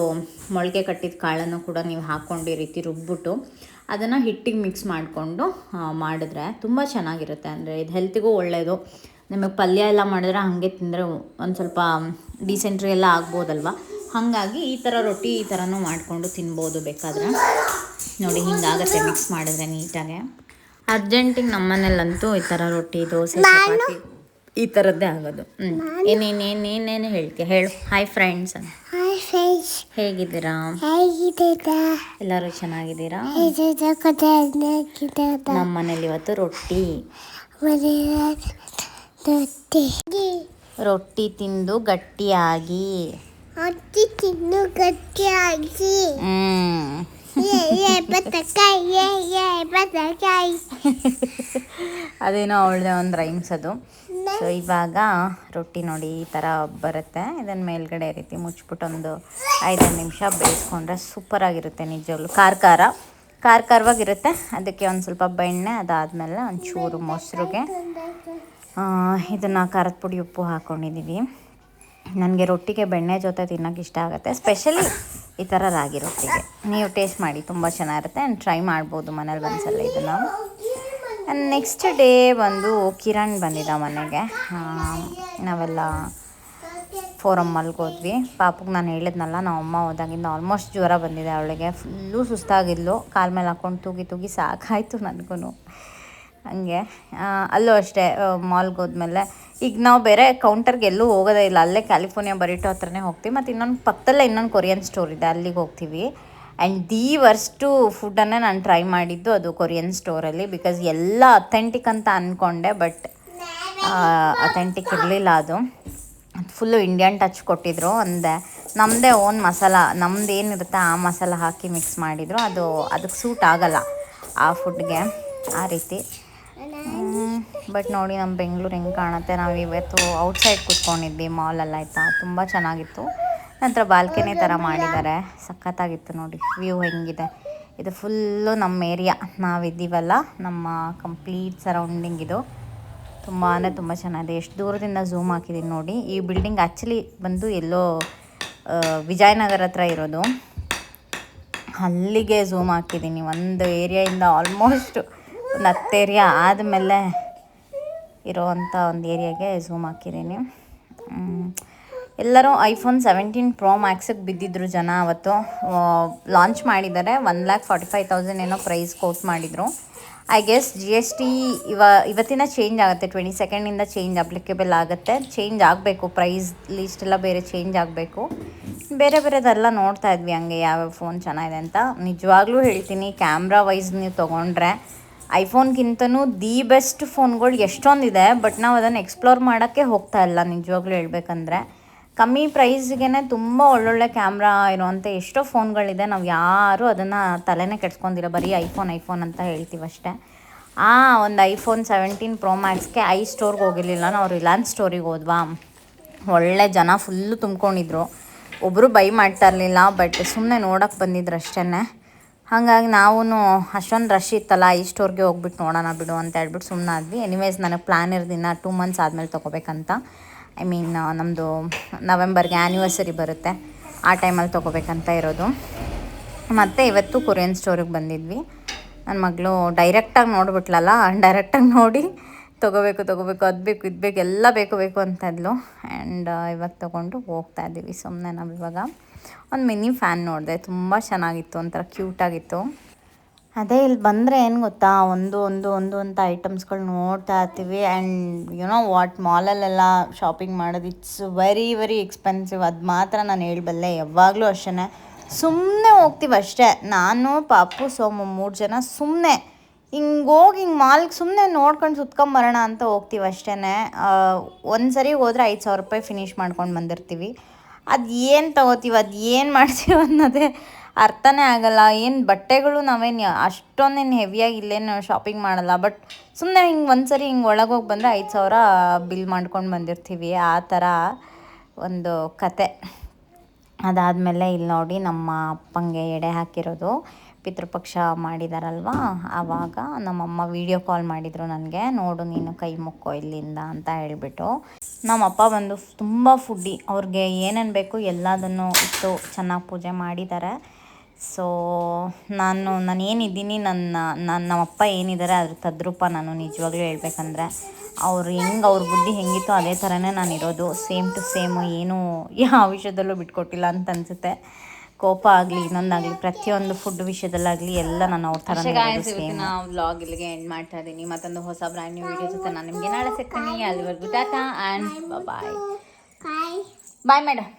ಮೊಳಕೆ ಕಟ್ಟಿದ ಕಾಳನ್ನು ಕೂಡ ನೀವು ಹಾಕ್ಕೊಂಡು ಈ ರೀತಿ ರುಬ್ಬಿಟ್ಟು ಅದನ್ನು ಹಿಟ್ಟಿಗೆ ಮಿಕ್ಸ್ ಮಾಡಿಕೊಂಡು ಮಾಡಿದ್ರೆ ತುಂಬ ಚೆನ್ನಾಗಿರುತ್ತೆ. ಅಂದರೆ ಇದು ಹೆಲ್ತಿಗೂ ಒಳ್ಳೆಯದು ನಿಮಗೆ ಪಲ್ಯ ಎಲ್ಲ ಮಾಡಿದ್ರೆ ಹಾಗೆ ತಿಂದರೆ ಒಂದು ಸ್ವಲ್ಪ ಡಿಸೆಂಟ್ರಿ ಎಲ್ಲ ಆಗ್ಬೋದಲ್ವ? ಹಾಗಾಗಿ ಈ ಥರ ರೊಟ್ಟಿ ಈ ಥರನೂ ಮಾಡಿಕೊಂಡು ತಿನ್ಬೋದು ಬೇಕಾದರೆ. ನೋಡಿ ಹಿಂಗಾಗತ್ತೆ ಮಿಕ್ಸ್ ಮಾಡಿದ್ರೆ ನೀಟಾಗೆ. ಅರ್ಜೆಂಟಿಗೆ ನಮ್ಮನೇಲಂತೂ ಈ ಥರ ರೊಟ್ಟಿ, ದೋಸೆ, ಚಪಾತಿ. ಈ ಥರದ್ದೇ ಆಗೋದು. ಹ್ಞೂ ಏನೇನೇನೇನೇನು ಹೇಳ್ತೀಯ ಹೇಳು. ಹಾಯ್ ಫ್ರೆಂಡ್ಸ್ ಅಂತ. ಹಾಯ್ ಫ್ರೆಂಡ್ಸ್ ಹೇಗಿದ್ದೀರಾ? ಹೇಗಿದ್ದೀರಾ? ಎಲ್ಲರೂ ಚೆನ್ನಾಗಿದ್ದೀರಾ? ನಮ್ಮ ಮನೇಲಿ ಇವತ್ತು ರೊಟ್ಟಿ. ರೊಟ್ಟಿ. ರೊಟ್ಟಿ ತಿಂದು ಗಟ್ಟಿಯಾಗಿ. ಅಕ್ಕಿ ತಿಂದು ಗಟ್ಟಿಯಾಗಿ. ಹ್ಮ್. ಅದೇನೋ ಅವಳದೆ ಒಂದು ರೈಮ್ಸ್ ಅದು. ಸೊ ಇವಾಗ ರೊಟ್ಟಿ ನೋಡಿ ಈ ಥರ ಬರುತ್ತೆ. ಇದನ್ನು ಮೇಲ್ಗಡೆ ರೀತಿ ಮುಚ್ಬಿಟ್ಟು ಒಂದು ಐದು ನಿಮಿಷ ಬೇಯಿಸ್ಕೊಂಡ್ರೆ ಸೂಪರಾಗಿರುತ್ತೆ ನಿಜವಾಗ್ಲೂ. ಖಾರ ಖಾರ ಖಾರ ಖಾರವಾಗಿರುತ್ತೆ ಅದಕ್ಕೆ ಒಂದು ಸ್ವಲ್ಪ ಬೆಣ್ಣೆ ಅದಾದಮೇಲೆ ಒಂಚೂರು ಮೊಸರುಗೆ ಇದನ್ನು ಖಾರದ ಪುಡಿ ಉಪ್ಪು ಹಾಕ್ಕೊಂಡಿದ್ದೀವಿ ನನಗೆ ರೊಟ್ಟಿಗೆ ಬೆಣ್ಣೆ ಜೊತೆ ತಿನ್ನೋಕೆ ಇಷ್ಟ ಆಗುತ್ತೆ. ಸ್ಪೆಷಲಿ ಈ ಥರ ರಾಗಿ ರೊಟ್ಟಿಗೆ. ನೀವು ಟೇಸ್ಟ್ ಮಾಡಿ, ತುಂಬ ಚೆನ್ನಾಗಿರುತ್ತೆ. ಆ್ಯಂಡ್ ಟ್ರೈ ಮಾಡ್ಬೋದು ಮನೇಲಿ ಒಂದ್ಸಲ ಇದನ್ನು. ನೆಕ್ಸ್ಟ್ ಡೇ ಬಂದು ಕಿರಣ್ ಬಂದಿದ್ದ ಮನೆಗೆ. ನಾವೆಲ್ಲ ಫೋರಮ್ ಮಲ್ಗೋದ್ವಿ ಪಾಪಕ್ಕೆ ನಾನು ಹೇಳಿದ್ನಲ್ಲ ನಮ್ಮ ಅಮ್ಮ ಹೋದಾಗಿಂದ ಆಲ್ಮೋಸ್ಟ್ ಜ್ವರ ಬಂದಿದೆ ಅವಳಿಗೆ. ಫುಲ್ಲು ಸುಸ್ತಾಗಿದ್ಲು. ಕಾಲ ಮೇಲೆ ಹಾಕೊಂಡು ತೂಗಿ ತೂಗಿ ಸಾಕಾಯಿತು ನನಗೂ ಹಂಗೆ ಅಲ್ಲೂ ಅಷ್ಟೇ ಮಾಲ್ಗೆ ಹೋದ್ಮೇಲೆ ಈಗ ನಾವು ಬೇರೆ ಕೌಂಟರ್ಗೆ ಎಲ್ಲೂ ಹೋಗೋದೇ ಇಲ್ಲ. ಅಲ್ಲೇ ಕ್ಯಾಲಿಫೋರ್ನಿಯಾ ಬರಿಟೋ ಹತ್ರನೇ ಹೋಗ್ತೀವಿ. ಮತ್ತು ಇನ್ನೊಂದು ಪಕ್ಕದಲ್ಲೇ ಇನ್ನೊಂದು ಕೊರಿಯನ್ ಸ್ಟೋರ್ ಇದೆ. ಅಲ್ಲಿಗೆ ಹೋಗ್ತೀವಿ. ಆ್ಯಂಡ್ ದಿ ವರ್ಸ್ಟು ಫುಡ್ಡನ್ನೇ ನಾನು ಟ್ರೈ ಮಾಡಿದ್ದು ಅದು ಕೊರಿಯನ್ ಸ್ಟೋರಲ್ಲಿ ಬಿಕಾಸ್ ಎಲ್ಲ ಅಥೆಂಟಿಕ್ ಅಂತ ಅಂದ್ಕೊಂಡೆ ಬಟ್ ಅಥೆಂಟಿಕ್ ಇರಲಿಲ್ಲ ಅದು. ಫುಲ್ಲು ಇಂಡಿಯನ್ ಟಚ್ ಕೊಟ್ಟಿದ್ರು. ಒಂದೇ ನಮ್ಮದೇ ಓನ್ ಮಸಾಲ, ನಮ್ದು ಏನಿರುತ್ತೆ ಆ ಮಸಾಲ ಹಾಕಿ ಮಿಕ್ಸ್ ಮಾಡಿದರು. ಅದು ಅದಕ್ಕೆ ಸೂಟ್ ಆಗಲ್ಲ ಆ ಫುಡ್ಗೆ ಆ ರೀತಿ. ಬಟ್ ನೋಡಿ ನಮ್ಮ ಬೆಂಗಳೂರು ಹೆಂಗೆ ಕಾಣುತ್ತೆ. ನಾವು ಇವತ್ತು ಔಟ್ಸೈಡ್ ಕೂತ್ಕೊಂಡಿದ್ವಿ ಮಾಲೆಲ್ಲ ಆಯಿತಾ? ತುಂಬ ಚೆನ್ನಾಗಿತ್ತು. ನಂತರ ಬಾಲ್ಕನಿ ಥರ ಮಾಡಿದ್ದಾರೆ. ಸಖತ್ತಾಗಿತ್ತು ನೋಡಿ. ವ್ಯೂ ಹೆಂಗಿದೆ. ಇದು ಫುಲ್ಲು ನಮ್ಮ ಏರಿಯಾ ನಾವಿದ್ದೀವಲ್ಲ, ನಮ್ಮ ಕಂಪ್ಲೀಟ್ ಸರೌಂಡಿಂಗ್ ಇದು. ತುಂಬಾ ತುಂಬ ಚೆನ್ನಾಗಿದೆ. ಎಷ್ಟು ದೂರದಿಂದ ಝೂಮ್ ಹಾಕಿದ್ದೀನಿ ನೋಡಿ. ಈ ಬಿಲ್ಡಿಂಗ್ ಆ್ಯಕ್ಚುಲಿ ಬಂದು ಎಲ್ಲೋ ವಿಜಯನಗರ ಹತ್ರ ಇರೋದು. ಅಲ್ಲಿಗೆ ಝೂಮ್ ಹಾಕಿದ್ದೀನಿ ಒಂದು ಏರಿಯಾಯಿಂದ ಆಲ್ಮೋಸ್ಟ್ ಒಂದು ಹತ್ತು ಏರಿಯಾ ಆದಮೇಲೆ ಇರೋವಂಥ ಒಂದು ಏರಿಯಾಗೆ ಝೂಮ್ ಹಾಕಿದ್ದೀನಿ. ಎಲ್ಲರೂ ಐಫೋನ್ ಸೆವೆಂಟೀನ್ ಪ್ರೋ ಮ್ಯಾಕ್ಸಿಗೆ ಬಿದ್ದಿದ್ರು ಜನ ಅವತ್ತು. ಲಾಂಚ್ ಮಾಡಿದ್ದಾರೆ. One lakh forty five thousand ಏನೋ ಪ್ರೈಸ್ ಕೋಟ್ ಮಾಡಿದರು. I guess G S T ಇವ, ಇವತ್ತಿನ ಚೇಂಜ್ ಆಗುತ್ತೆ. ಟ್ವೆಂಟಿ ಸೆಕೆಂಡಿಂದ ಚೇಂಜ್ ಅಪ್ಲಿಕೇಬಲ್ ಆಗುತ್ತೆ. ಚೇಂಜ್ ಆಗಬೇಕು. ಪ್ರೈಸ್ ಲೀಸ್ಟ್ ಎಲ್ಲ ಬೇರೆ ಚೇಂಜ್ ಆಗಬೇಕು. ಬೇರೆ ಬೇರೆದೆಲ್ಲ ನೋಡ್ತಾ ಇದ್ವಿ ಹಂಗೆ ಯಾವ್ಯಾವ ಫೋನ್ ಚೆನ್ನಾಗಿದೆ ಅಂತ. ನಿಜವಾಗ್ಲೂ ಹೇಳ್ತೀನಿ ಕ್ಯಾಮ್ರಾ ವೈಸ್ ನೀವು ತೊಗೊಂಡ್ರೆ ಐಫೋನ್ಗಿಂತನೂ ದಿ ಬೆಸ್ಟ್ ಫೋನ್ಗಳು ಎಷ್ಟೊಂದಿದೆ ಬಟ್ ನಾವು ಅದನ್ನು ಎಕ್ಸ್ಪ್ಲೋರ್ ಮಾಡೋಕ್ಕೆ ಹೋಗ್ತಾ ಇಲ್ಲ, ನಿಜವಾಗ್ಲೂ ಹೇಳ್ಬೇಕಂದ್ರೆ. ಕಮ್ಮಿ ಪ್ರೈಸ್ಗೆ ತುಂಬ ಒಳ್ಳೊಳ್ಳೆ ಕ್ಯಾಮ್ರಾ ಇರುವಂಥ ಎಷ್ಟೋ ಫೋನ್ಗಳಿದೆ ನಾವು ಯಾರೂ ಅದನ್ನು ತಲೆನೇ ಕೆಡ್ಸ್ಕೊಂಡಿಲ್ಲ, ಬರೀ ಐಫೋನ್ ಐಫೋನ್ ಅಂತ ಹೇಳ್ತೀವಷ್ಟೇ. ಆ ಒಂದು ಐಫೋನ್ ಸೆವೆಂಟೀನ್ ಪ್ರೋ ಮ್ಯಾಕ್ಸ್ಗೆ ಐ ಸ್ಟೋರ್ಗೆ ಹೋಗಿರಲಿಲ್ಲ, ನಾವು ರಿಲಯನ್ಸ್ ಸ್ಟೋರಿಗೆ ಹೋದ್ವಾ? ಒಳ್ಳೆ ಜನ ಫುಲ್ಲು ತುಂಬ್ಕೊಂಡಿದ್ರು. ಒಬ್ಬರು ಬೈ ಮಾಡ್ತಾ ಇರಲಿಲ್ಲ ಬಟ್ ಸುಮ್ಮನೆ ನೋಡೋಕ್ಕೆ ಬಂದಿದ್ರು ಅಷ್ಟೇ ಹಾಗಾಗಿ ನಾವು ಅಷ್ಟೊಂದು ರಶ್ ಇತ್ತಲ್ಲ ಈ ಸ್ಟೋರ್ಗೆ ಹೋಗ್ಬಿಟ್ಟು ನೋಡೋಣ ಬಿಡು ಅಂತ ಹೇಳ್ಬಿಟ್ಟು ಸುಮ್ಮನೆ ಆದ್ವಿ. ಎನಿವೇಸ್ ನನಗೆ ಪ್ಲ್ಯಾನ್ ಇರೋದಿನ ಟೂ ಮಂತ್ಸ್ ಆದಮೇಲೆ ತೊಗೋಬೇಕಂತ. ಐ ಮೀನ್ ನಮ್ಮದು ನವೆಂಬರ್ಗೆ ಆ್ಯನಿವರ್ಸರಿ ಬರುತ್ತೆ. ಆ ಟೈಮಲ್ಲಿ ತೊಗೋಬೇಕಂತ ಇರೋದು. ಮತ್ತು ಇವತ್ತು ಕೊರಿಯನ್ ಸ್ಟೋರಿಗೆ ಬಂದಿದ್ವಿ. ನನ್ನ ಮಗಳು ಡೈರೆಕ್ಟಾಗಿ ನೋಡ್ಬಿಟ್ಲಲ್ಲ ಡೈರೆಕ್ಟಾಗಿ ನೋಡಿ ತೊಗೋಬೇಕು ತೊಗೋಬೇಕು, ಅದು ಬೇಕು, ಇದು ಬೇಕು, ಎಲ್ಲ ಬೇಕು ಬೇಕು ಅಂತ ಇದ್ಲು. ಆ್ಯಂಡ್ ಇವಾಗ ತೊಗೊಂಡು ಹೋಗ್ತಾ ಇದ್ದೀವಿ. ಸುಮ್ಮನೆ ನಾವು ಇವಾಗ ಒಂದು ಮಿನಿ ಫ್ಯಾನ್ ನೋಡಿದೆ. ತುಂಬ ಚೆನ್ನಾಗಿತ್ತು, ಒಂಥರ ಕ್ಯೂಟಾಗಿತ್ತು ಅದೇ ಇಲ್ಲಿ ಬಂದರೆ ಏನು ಗೊತ್ತಾ? ಒಂದು ಒಂದು ಒಂದು ಅಂತ ಐಟಮ್ಸ್ಗಳು ನೋಡ್ತಾ ಇರ್ತೀವಿ. ಆ್ಯಂಡ್ ಯುನೋ ವಾಟ್ ಮಾಲಲ್ಲೆಲ್ಲ ಶಾಪಿಂಗ್ ಮಾಡೋದು ಇಟ್ಸ್ ವೆರಿ ವೆರಿ ಎಕ್ಸ್ಪೆನ್ಸಿವ್ ಅದು ಮಾತ್ರ ನಾನು ಹೇಳಬಲ್ಲೆ ಯಾವಾಗಲೂ ಅಷ್ಟೇ ಸುಮ್ಮನೆ ಹೋಗ್ತೀವಿ ಅಷ್ಟೇ. ನಾನು, ಪಾಪು, ಸೋಮು ಮೂರು ಜನ ಸುಮ್ಮನೆ ಹಿಂಗೆ ಹೋಗಿ ಹಿಂಗೆ ಮಾಲ್ಗೆ ಸುಮ್ಮನೆ ನೋಡ್ಕೊಂಡು ಸುತ್ಕೊಂಬರೋಣ ಅಂತ ಹೋಗ್ತೀವಿ ಅಷ್ಟೇ ಒಂದು ಸರಿ ಹೋದರೆ ಐದು ಸಾವಿರ ರೂಪಾಯಿ ಫಿನಿಷ್ ಮಾಡ್ಕೊಂಡು ಬಂದಿರ್ತೀವಿ. ಅದು ಏನು ತೊಗೋತೀವಿ, ಅದು ಏನು ಮಾಡ್ತೀವಿ ಅನ್ನೋದೇ ಅರ್ಥನೇ ಆಗಲ್ಲ. ಏನು ಬಟ್ಟೆಗಳು ನಾವೇನು ಅಷ್ಟೊಂದೇನು ಹೆವಿಯಾಗಿ ಇಲ್ಲೇನು ಶಾಪಿಂಗ್ ಮಾಡಲ್ಲ. ಬಟ್ ಸುಮ್ಮನೆ ಹಿಂಗೆ ಒಂದು ಸರಿ ಹಿಂಗೆ ಒಳಗೋಗಿ ಬಂದರೆ ಐದು ಸಾವಿರ ಬಿಲ್ ಮಾಡ್ಕೊಂಡು ಬಂದಿರ್ತೀವಿ. ಆ ಥರ ಒಂದು ಕತೆ. ಅದಾದಮೇಲೆ ಇಲ್ಲಿ ನೋಡಿ ನಮ್ಮ ಅಪ್ಪಂಗೆ ಎಡೆ ಹಾಕಿರೋದು. ಪಿತೃಪಕ್ಷ ಮಾಡಿದಾರಲ್ವ? ಆವಾಗ ನಮ್ಮಮ್ಮ ವಿಡಿಯೋ ಕಾಲ್ ಮಾಡಿದರು ನನಗೆ, ನೋಡು ನೀನು ಕೈ ಮುಕ್ಕೋ ಇಲ್ಲಿಂದ ಅಂತ ಹೇಳಿಬಿಟ್ಟು. ನಮ್ಮಪ್ಪ ಬಂದು ತುಂಬ ಫುಡ್ಡಿ ಅವ್ರಿಗೆ ಏನೇನು ಬೇಕು ಎಲ್ಲದನ್ನು ಇಟ್ಟು ಚೆನ್ನಾಗಿ ಪೂಜೆ ಮಾಡಿದ್ದಾರೆ ಸೊ ನಾನು ನಾನು ಏನಿದ್ದೀನಿ ನನ್ನ ನಮ್ಮಪ್ಪ ಏನಿದ್ದಾರೆ ಅದ್ರ ತದ್ರೂಪ ನಾನು ನಿಜವಾಗ್ಲೂ ಹೇಳ್ಬೇಕಂದ್ರೆ, ಅವ್ರು ಹೆಂಗೆ, ಅವ್ರ ಬುದ್ಧಿ ಹೆಂಗಿತ್ತು ಅದೇ ಥರನೇ ನಾನು ಇರೋದು ಸೇಮ್ ಟು ಸೇಮು ಏನೂ ಯಾವ ವಿಷಯದಲ್ಲೂ ಬಿಟ್ಕೊಟ್ಟಿಲ್ಲ ಅಂತ ಅನಿಸುತ್ತೆ. ಕೋಪ ಆಗಲಿ ಇನ್ನೊಂದಾಗಲಿ ಪ್ರತಿಯೊಂದು ಫುಡ್ ವಿಷಯದಲ್ಲಾಗಲಿ ಎಲ್ಲ ನಾನು ಅವ್ರ ಥರ ವ್ಲಾಗ್ ಇಲ್ಲಿಗೆ ಎಂಡ್ ಮಾಡ್ತಾ ಇದ್ದೀನಿ ಮತ್ತೊಂದು ಹೊಸ ಬ್ರ್ಯಾಂಡ್ ನ್ಯೂ ವಿಡಿಯೋ ಜೊತೆ ನಾನು ನಿಮಗೆ ನಾಳೆ ಸಿಗ್ತೀನಿ. ಅಲ್ಲಿವರೆಗೂ tata and bye. Bye madam